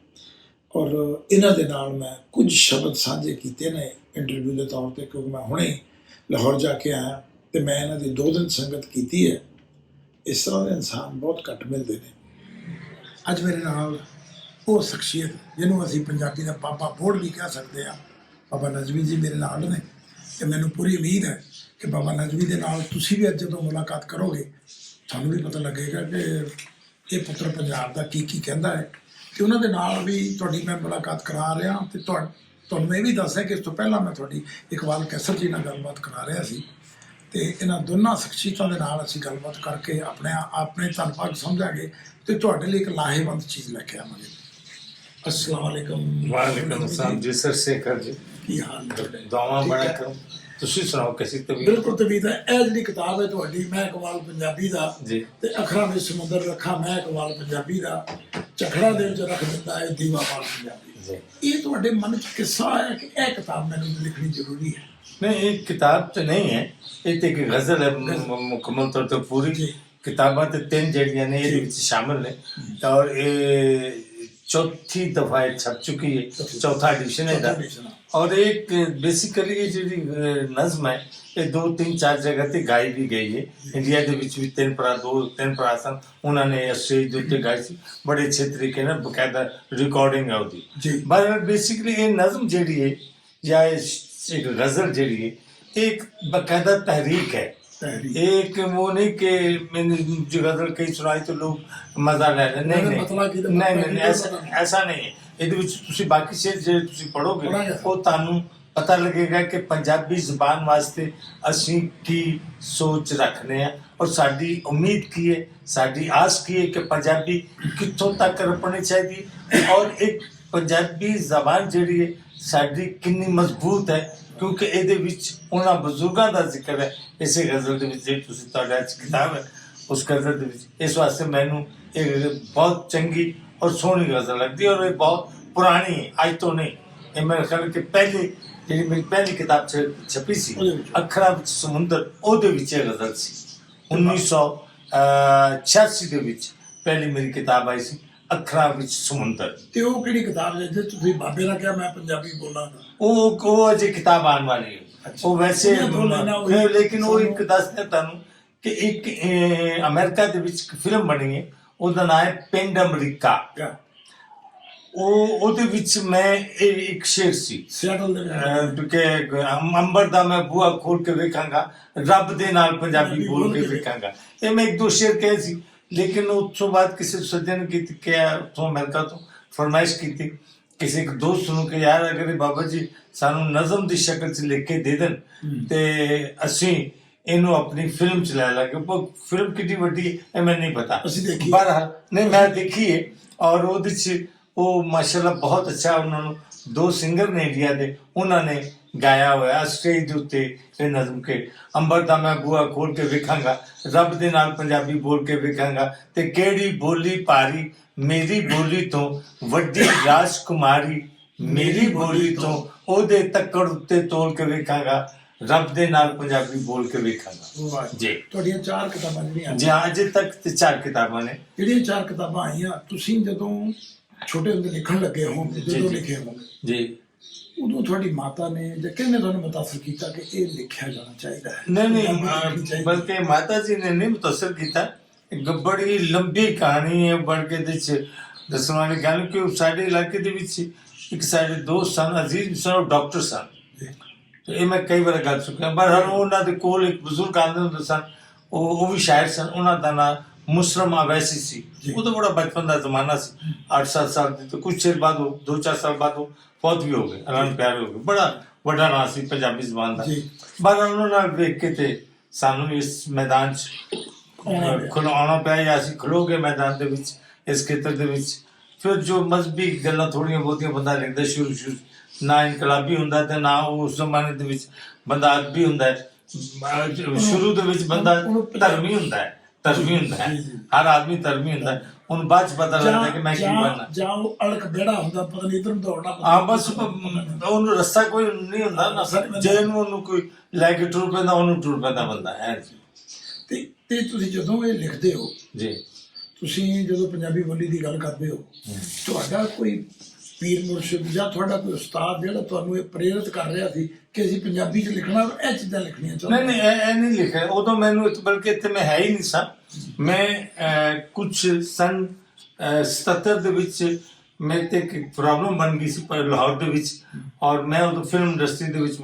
ਔਰ ਇਹਨਾਂ ਦੇ ਨਾਲ ਮੈਂ ਕੁਝ ਸ਼ਬਦ ਸਾਂਝੇ ਕੀਤੇ ਨੇ ਇੰਟਰਵਿਊ ਦੇ ਤੌਰ ਤੇ, ਕਿਉਂਕਿ ਮੈਂ ਹੁਣੇ ਲਾਹੌਰ ਜਾ ਕੇ ਆਇਆ ਤੇ ਮੈਂ ਇਹਨਾਂ ਦੀ ਦੋ ਦਿਨ ਸੰਗਤ ਕੀਤੀ ਹੈ। ਇਸ ਤਰ੍ਹਾਂ ਦੇ ਇਨਸਾਨ ਬਹੁਤ ਘੱਟ ਮਿਲਦੇ ਨੇ। ਅੱਜ ਮੇਰੇ ਨਾਲ ਉਹ ਸ਼ਖਸੀਅਤ ਜਿਹਨੂੰ ਅਸੀਂ ਪੰਜਾਬੀ ਦਾ ਪਾਪਾ ਬੋੜ ਵੀ ਕਹਿ ਸਕਦੇ ਆ ਬਾਬਾ ਨਜਮੀ ਜੀ ਮੇਰੇ ਨਾਲ ਨੇ ਤੇ ਮੈਨੂੰ ਪੂਰੀ ਉਮੀਦ ਹੈ ਕਿ ਬਾਬਾ ਨਜਮੀ ਦੇ ਨਾਲ ਤੁਸੀਂ ਵੀ ਅੱਜ ਜਦੋਂ ਮੁਲਾਕਾਤ ਕਰੋਗੇ, ਤੁਹਾਨੂੰ ਵੀ ਪਤਾ ਲੱਗੇਗਾ ਕਿ ਇਹ ਪੁੱਤਰ ਪੰਜਾਬ ਦਾ ਕੀ ਕੀ ਕਹਿੰਦਾ ਹੈ। ਤੇ ਉਹਨਾਂ ਦੇ ਨਾਲ ਵੀ ਤੁਹਾਡੀ ਮੈਂ ਮੁਲਾਕਾਤ ਕਰਾ ਰਿਹਾ ਤੇ ਤੁਹਾਨੂੰ ਇਹ ਵੀ ਦੱਸਿਆ ਕਿ ਇਸ ਤੋਂ ਪਹਿਲਾਂ ਮੈਂ ਤੁਹਾਡੀ ਇਕਬਾਲ ਕੈਸਰ ਜੀ ਨਾਲ ਗੱਲਬਾਤ ਕਰਾ ਰਿਹਾ ਸੀ। ਤੇ ਇਹਨਾਂ ਦੋਨਾਂ ਸ਼ਖਸੀਅਤਾਂ ਦੇ ਨਾਲ ਅਸੀਂ ਗੱਲਬਾਤ ਕਰਕੇ ਆਪਣੇ ਆਪਣੇ ਧੰਨਵਾਦ ਸਮਝਾਂਗੇ ਤੇ ਤੁਹਾਡੇ ਲਈ ਇੱਕ ਲਾਹੇਵੰਦ ਚੀਜ਼ ਲੈ ਕੇ ਆਵਾਂਗੇ। ਅਸਲਾਮ ਵਾਲੇਕਮ ਸਲਾਮ ਜੀ ਸਰ ਸੇਖਰ ਜੀ। ਕੀ ਹਾਲ ਤੁਹਾਡੇ? ਦੋਵਾਂ ਬੜਾ ਕਰੋ ਤੁਸੀਂ ਸੁਣਾਓ ਕਿਸੇ ਤਵੀਰ ਬਿਲਕੁਲ ਤਵੀਰ ਇਹ ਜਿਹੜੀ ਕਿਤਾਬ ਹੈ ਤੁਹਾਡੀ ਮੈਂ ਕਮਾਲ ਪੰਜਾਬੀ ਦਾ ਤੇ ਅਖਰਾਂ ਵਿੱਚ ਸਮੁੰਦਰ ਰੱਖਾ ਮੈਂ ਕਮਾਲ ਪੰਜਾਬੀ ਦਾ ਚਖੜਾ ਦੇ ਵਿੱਚ ਰੱਖ ਦਿੱਤਾ ਹੈ ਦੀਵਾ ਮਾਲ ਪੰਜਾਬੀ ਇਹ ਤੁਹਾਡੇ ਮਨ 'ਚ ਕਿੱਸਾ ਹੈ ਕਿ ਇਹ ਕਿਤਾਬ ਮੈਨੂੰ ਲਿਖਣੀ ਜ਼ਰੂਰੀ ਹੈ? ਨਹੀਂ ਇਹ ਕਿਤਾਬ ਤੇ ਨਹੀਂ ਹੈ। ਇਹ ਤੇ ਇੱਕ ਗਜ਼ਲ ਹੈ ਤੌਰ ਤੇ ਪੂਰੀ ਕਿਤਾਬਾਂ ਤੇ ਤਿੰਨ ਜਿਹੜੀਆਂ ਨੇ ਇਹਦੇ ਵਿੱਚ ਸ਼ਾਮਲ ਨੇ। ਔਰ ਇਹ ਚੌਥੀ ਦਫਾ ਛਪ ਚੁੱਕੀ ਹੈ ਚੌਥਾ ਐਡੀਸ਼ਨ ਹੈ ਦਾ ਇਹਦਾ edition ਹੈ। ਔਰ ਇੱਕ ਬੇਸਿਕਲੀ ਇਹ ਜਿਹੜੀ ਅਹ, ਨਜ਼ਮ ਹੈ ਇਹ ਦੋ ਤਿੰਨ ਚਾਰ ਜਗ੍ਹਾ ਤੇ ਗਾਈ ਵੀ ਗਈ ਹੈ ਇੰਡੀਆ ਦੇ ਵਿੱਚ ਵੀ ਤਿੰਨ ਭਰਾ ਦੋ ਤਿੰਨ ਭਰਾ ਸਨ ਉਹਨਾਂ ਨੇ ਸਟੇਜ ਦੇ ਉੱਤੇ ਗਾਈ ਸੀ ਬੜੇ ਅੱਛੇ ਤਰੀਕੇ ਨਾਲ ਬਕਾਇਦਾ ਰਿਕਾਰਡਿੰਗ ਹੈ ਉਹਦੀ ਜੀ ਪਰ ਬੇਸਿਕਲੀ ਇਹ ਨਜ਼ਮ ਜਿਹੜੀ ਹੈ ਜਾਂ ਇਹ ਇੱਕ ਗਜ਼ਲ ਜਿਹੜੀ ਹੈ ਇਹ ਇੱਕ ਬਕਾਇਦਾ ਤਹਿਰੀਕ ਹੈ ਤਹਿਰੀਕ एक वो नहीं कि मैंने जो गजल कही सुनाई तो लोग मजा ले लें नहीं ਉਹਦਾ नहीं ਮਤਲਬ ਕੀ ਤੇ ਇਹਦੇ ਵਿੱਚ ਤੁਸੀਂ ਬਾਕੀ ਸ਼ੇਰ ਜਿਹੜੇ ਤੁਸੀਂ ਪੜੋਗੇ। ਉਹ ਤੁਹਾਨੂੰ ਪਤਾ ਲੱਗੇਗਾ ਕਿ ਪੰਜਾਬੀ ਜ਼ੁਬਾਨ ਵਾਸਤੇ ਅਸੀਂ ਕੀ ਸੋਚ ਰੱਖਨੇ ਆ ਔਰ ਸਾਡੀ ਉਮੀਦ ਕੀ ਹੈ ਸਾਡੀ ਆਸ ਕੀ ਹੈ ਕਿ ਪੰਜਾਬੀ ਕਿੱਥੋਂ ਤੱਕ ਰਪਣੀ ਚਾਹੀਦੀ ਔਰ ਇੱਕ ਪੰਜਾਬੀ ਜ਼ਬਾਨ ਜਿਹੜੀ ਹੈ ਸਾਡੀ ਕਿੰਨੀ ਮਜ਼ਬੂਤ ਹੈ ਕਿਉਂਕਿ ਇਹਦੇ ਵਿੱਚ ਉਹਨਾਂ ਬਜ਼ੁਰਗਾਂ ਦਾ ਜ਼ਿਕਰ ਹੈ ਇਸੇ ਗਜ਼ਲ ਦੇ ਵਿੱਚ ਜਿਹੜੀ ਤੁਸੀਂ ਤੁਹਾਡਾ ਕਿਤਾਬ ਹੈ ਉਸ ਗਜ਼ਲ ਦੇ ਵਿੱਚ ਇਸ ਵਾਸਤੇ ਮੈਨੂੰ ਇਹ ਬਹੁਤ ਚੰਗੀ ਔਰ ਸੋਹਣੀ ਗਜ਼ਲ ਲੱਗਦੀ ਹੈ ਔਰ ਇਹ ਬਹੁਤ ਪੁਰਾਣੀ ਹੈ ਅੱਜ ਤੋਂ ਨਹੀਂ। ਇਹ ਮੇਰੇ ਖਿਆਲ ਕਿ ਪਹਿਲੀ ਜਿਹੜੀ ਮੇਰੀ ਪਹਿਲੀ ਕਿਤਾਬ ਛਪੀ ਸੀ। ਅੱਖਰਾਂ ਵਿੱਚ ਸਮੁੰਦਰ ਉਹਦੇ ਵਿੱਚ ਇਹ ਗਜ਼ਲ ਸੀ। 1986 ਦੇ ਵਿੱਚ ਪਹਿਲੀ ਮੇਰੀ ਕਿਤਾਬ ਆਈ ਸੀ ਅੱਖਰਾਂ ਵਿੱਚ ਸਮੁੰਦਰ। ਤੇ ਉਹ ਕਿਹੜੀ ਕਿਤਾਬ ਹੈ ਜੇ ਤੁਸੀਂ ਬਾਬੇ ਨਾਲ ਕਿਹਾ ਮੈਂ ਪੰਜਾਬੀ ਬੋਲਾਂਗਾ? ਉਹ ਉਹ ਅਜੇ ਕਿਤਾਬ ਆਉਣ ਵਾਲੀ ਹੈ। ਉਹ ਵੈਸੇ ਦੋ ਲੇਕਿਨ ਉਹ ਇੱਕ ਦੱਸਦਾ ਤੁਹਾਨੂੰ ਕਿ ਇੱਕ ਅਮਰੀਕਾ ਦੇ ਵਿੱਚ ਫਿਲਮ ਬਣੀ ਹੈ ਉਹਦਾ ਨਾਮ ਹੈ ਪਿੰਡ ਅਮਰੀਕਾ। ਉਹ ਉਹਦੇ ਵਿੱਚ ਮੈਂ ਇਹ ਇੱਕ ਸ਼ੇਰ ਸੀ। ਸਿਆਟਲ ਦੇ ਵਿੱਚ। ਅਹ, ਕਿ ਅੰਬਰ ਦਾ ਮੈਂ ਬੂਆ ਖੋਲ ਕੇ ਵੇਖਾਂਗਾ ਰੱਬ ਦੇ ਨਾਲ ਪੰਜਾਬੀ ਬੋਲ ਕੇ ਵੇਖਾਂਗਾ। ਇਹ ਮੈਂ ਇੱਕ ਦੋ ਸ਼ੇਰ ਕਹੇ ਸੀ ਲੇਕਿਨ ਉਸ ਤੋਂ ਬਾਅਦ ਕਿਸੇ ਸੱਜਣ ਕੀ ਕਿਹਾ ਤੋਂ ਅਮਰੀਕਾ ਤੋਂ ਫਰਮਾਇਸ਼ ਕੀਤੀ। ਕਿਸੇ ਇੱਕ ਦੋਸਤ ਨੂੰ ਕਿ ਯਾਰ ਅਗਰ ਬਾਬਾ ਜੀ ਸਾਨੂੰ ਨਜ਼ਮ ਦੀ ਸ਼ਕਲ 'ਚ ਲਿਖ ਕੇ ਦੇ ਦੇਣ ਤੇ ਅਸੀਂ ਇਹਨੂੰ ਆਪਣੀ ਫਿਲਮ ਚ ਲੈ ਲਾਂਗੇ ਪਰ ਫਿਲਮ ਕਿੰਨੀ ਵੱਡੀ ਹੈ ਇਹ ਮੈਨੂੰ ਨਹੀਂ ਪਤਾ। ਅਸੀਂ ਦੇਖੀ। ਬਹਰਹਾਲ ਨਹੀਂ ਮੈਂ ਦੇਖੀ ਹੈ ਔਰ ਉਹਦੇ ਚ ਉਹ ਮਾਸ਼ਾਅੱਲਾ ਬਹੁਤ ਅੱਛਾ ਉਹਨਾਂ ਨੂੰ ਦੋ ਸਿੰਗਰ ਨੇ ਇੰਡੀਆ ਦੇ ਉਹਨਾਂ ਨੇ ਗਾਇਆ ਹੋਇਆ ਸਟੇਜ ਦੇ ਉੱਤੇ ਇਹ ਨਜ਼ਮ ਕੇ। ਅੰਬਰ ਦਾ ਮੈਂ ਬੂਆ ਖੋਲ ਕੇ ਵੇਖਾਂਗਾ ਰੱਬ ਦੇ ਨਾਲ ਪੰਜਾਬੀ ਬੋਲ ਕੇ ਵੇਖਾਂਗਾ ਤੇ ਕਿਹੜੀ ਬੋਲੀ ਭਾਰੀ ਮੇਰੀ ਬੋਲੀ ਤੋਂ ਵੱਡੀ ਰਾਜਕੁਮਾਰੀ ਮੇਰੀ ਬੋਲੀ ਤੋਂ ਉਹਦੇ ਤੱਕੜ ਉੱਤੇ ਤੋਲ ਕੇ ਵੇਖਾਂਗਾ। ਰੱਬ ਦੇ ਨਾਲ ਪੰਜਾਬੀ ਬੋਲ ਕੇ ਵੇਖਾਂਗਾ। ਜੀ। ਤੁਹਾਡੀਆਂ ਚਾਰ ਕਿਤਾਬਾਂ ਜਿਹੜੀਆਂ ਜੀ ਅਜੇ ਤੱਕ ਤੇ ਚਾਰ ਕਿਤਾਬਾਂ ਨੇ। ਜਿਹੜੀਆਂ ਚਾਰ ਕਿਤਾਬਾਂ ਆਈਆਂ ਤੁਸੀਂ ਜਦੋਂ ਛੋਟੇ ਹੁੰਦੇ ਲਿਖਣ ਲੱਗੇ ਹੋ ਜਦੋਂ। ਲਿਖੇ ਹੋ ਜੀ। ਉਦੋਂ ਤੁਹਾਡੀ ਮਾਤਾ ਨੇ ਜਾਂ ਕਿਹਨੇ ਤੁਹਾਨੂੰ ਮੁਤਾਸਰ ਕੀਤਾ ਕਿ ਇਹ ਲਿਖਿਆ ਜਾਣਾ ਚਾਹੀਦਾ ਹੈ? ਨਹੀਂ ਨਹੀਂ। ਬਲਕਿ ਮਾਤਾ ਜੀ ਨੇ ਨਹੀਂ ਮੁਤਸਰ ਕੀਤਾ। ਇੱਕ ਬੜੀ ਲੰਬੀ ਕਹਾਣੀ ਹੈ ਬੜ ਕੇ ਦੇ ਚ ਦੱਸਣ ਵਾਲੀ ਗੱਲ ਕਿ ਸਾਡੇ ਇਲਾਕੇ ਦੇ ਵਿੱਚ ਇੱਕ ਸਾਡੇ ਦੋਸਤ ਸਨ ਅਜ਼ੀਜ਼ ਸਨ ਉਹ ਡਾਕਟਰ ਸਨ। ਤੇ ਇਹ ਮੈਂ ਕਈ ਵਾਰ ਗੱਲ ਚੁੱਕਿਆ ਪਰ ਹਰ ਉਹਨਾਂ ਦੇ ਕੋਲ ਇੱਕ ਬਜ਼ੁਰਗ ਆਂਦੇ ਹੁੰਦੇ ਸਨ ਉਹ ਉਹ ਵੀ ਸ਼ਾਇਰ ਸਨ ਉਹਨਾਂ ਦਾ ਨਾਮ ਮੁਸਲਮ ਅਵੈਸੀ ਸੀ। ਉਹ ਤਾਂ ਬੜਾ ਬਚਪਨ ਦਾ ਜ਼ਮਾਨਾ ਸੀ 8-7 ਸਾਲ ਦੇ ਤੇ ਕੁਝ ਚਿਰ ਬਾਅਦ ਉਹ 2-4 ਸਾਲ ਬਾਅਦ ਉਹ ਫੌਤ ਵੀ ਹੋ ਗਏ ਅਲਮ ਪਿਆਰ ਹੋ ਗਏ ਬੜਾ ਵੱਡਾ ਨਾਂ ਸੀ ਪੰਜਾਬੀ ਜ਼ਬਾਨ ਦਾ। ਪਰ ਉਹਨਾਂ ਨਾਲ ਵੇਖ ਕੇ ਤੇ ਸਾਨੂੰ ਇਸ ਮੈਦਾਨ 'ਚ। ਖਲੋਣਾ ਪਿਆ ਜਾਂ ਅਸੀਂ ਖਲੋਗੇ ਮੈਦਾਨ ਦੇ ਵਿੱਚ ਇਸ ਖੇਤਰ ਦੇ ਵਿੱਚ ਫਿਰ ਜੋ ਮਜ਼ਬੀ ਗੱਲਾਂ ਥੋੜੀਆਂ ਬਹੁਤੀਆਂ ਬੰਦਾ ਲਿਖਦਾ ਸ਼ੁਰੂ ਸ਼ੁਰੂ। ਨਾ ਇਨਕਲਾਬੀ ਹੁੰਦਾ ਤੇ ਨਾ ਉਹ ਉਸ ਜ਼ਮਾਨੇ ਦੇ ਵਿੱਚ ਬੰਦਾ ਅਦਬੀ ਹੁੰਦਾ ਹੈ। ਸ਼ੁਰੂ ਦੇ ਵਿੱਚ ਬੰਦਾ ਧਰਮੀ ਹੁੰਦਾ ਹੈ ਧਰਮੀ ਹੁੰਦਾ ਹੈ। ਜੀ, ਜੀ। ਹਰ ਆਦਮੀ ਧਰਮੀ ਹੁੰਦਾ ਹੈ। ਉਹਨੂੰ ਬਾਅਦ 'ਚ ਪਤਾ ਲੱਗਦਾ ਕਿ ਮੈਂ ਕੀ ਜਾਂ- ਬਣਨਾ ਜਾਂ ਉਹ ਅੜਕ ਬੇੜਾ ਹੁੰਦਾ ਪਤਾ ਨਹੀਂ ਇਧਰ ਨੂੰ ਦੌੜਨਾ ਆ ਬਸ। ਉਹਨੂੰ ਰਸਤਾ ਕੋਈ ਨਹੀਂ ਹੁੰਦਾ ਨਾ ਜੇ ਨੂੰ ਉਹਨੂੰ ਕੋਈ ਲੈ ਕੇ ਟੁਰ ਪੈਂਦਾ ਉਹਨੂੰ ਟੁਰ ਪੈਂਦਾ ਬੰਦਾ ਹੈ ਤੇ ਤੇ ਤੁਸੀਂ ਜਦੋਂ ਇਹ ਲਿਖਦੇ ਹੋ ਜੀ। ਤੁਸੀਂ ਜਦੋਂ ਪੰਜਾਬੀ ਬੋਲੀ ਦੀ ਗੱਲ ਕਰਦੇ ਹੋ। ਤੁਹਾਡਾ ਕੋਈ ਪੀਰ ਮੁਰਸ਼ਿਦ ਜਾਂ ਤੁਹਾਡਾ ਕੋਈ ਉਸਤਾਦ ਜਿਹੜਾ ਤੁਹਾਨੂੰ ਇਹ ਪ੍ਰੇਰਿਤ ਕਰ ਰਿਹਾ ਸੀ ਕਿ ਅਸੀਂ ਪੰਜਾਬੀ 'ਚ ਲਿਖਣਾ ਔਰ ਇਹ ਚੀਜ਼ਾਂ ਲਿਖਣੀਆਂ ਚਾਹੁੰਦੇ ਨਹੀਂ ਨਹੀਂ ਇਹ ਨਹੀਂ ਲਿਖਿਆ। ਉਦੋਂ ਮੈਨੂੰ ਬਲਕਿ ਇੱਥੇ ਮੈਂ ਹੈ ਹੀ ਨਹੀਂ ਸਾਂ। ਮੈਂ ਕੁਝ ਸਨ ਅਹ, 77 ਦੇ ਵਿੱਚ ਮੇਰੇ ਤੇ ਇੱਕ ਪ੍ਰੋਬਲਮ ਬਣ ਗਈ ਸੀ ਪਰ ਲਾਹੌਰ ਦੇ ਵਿੱਚ। ਔਰ ਮੈਂ ਉਦੋਂ ਫਿਲਮ ਇੰਡਸਟਰੀ ਦੇ ਵਿੱਚ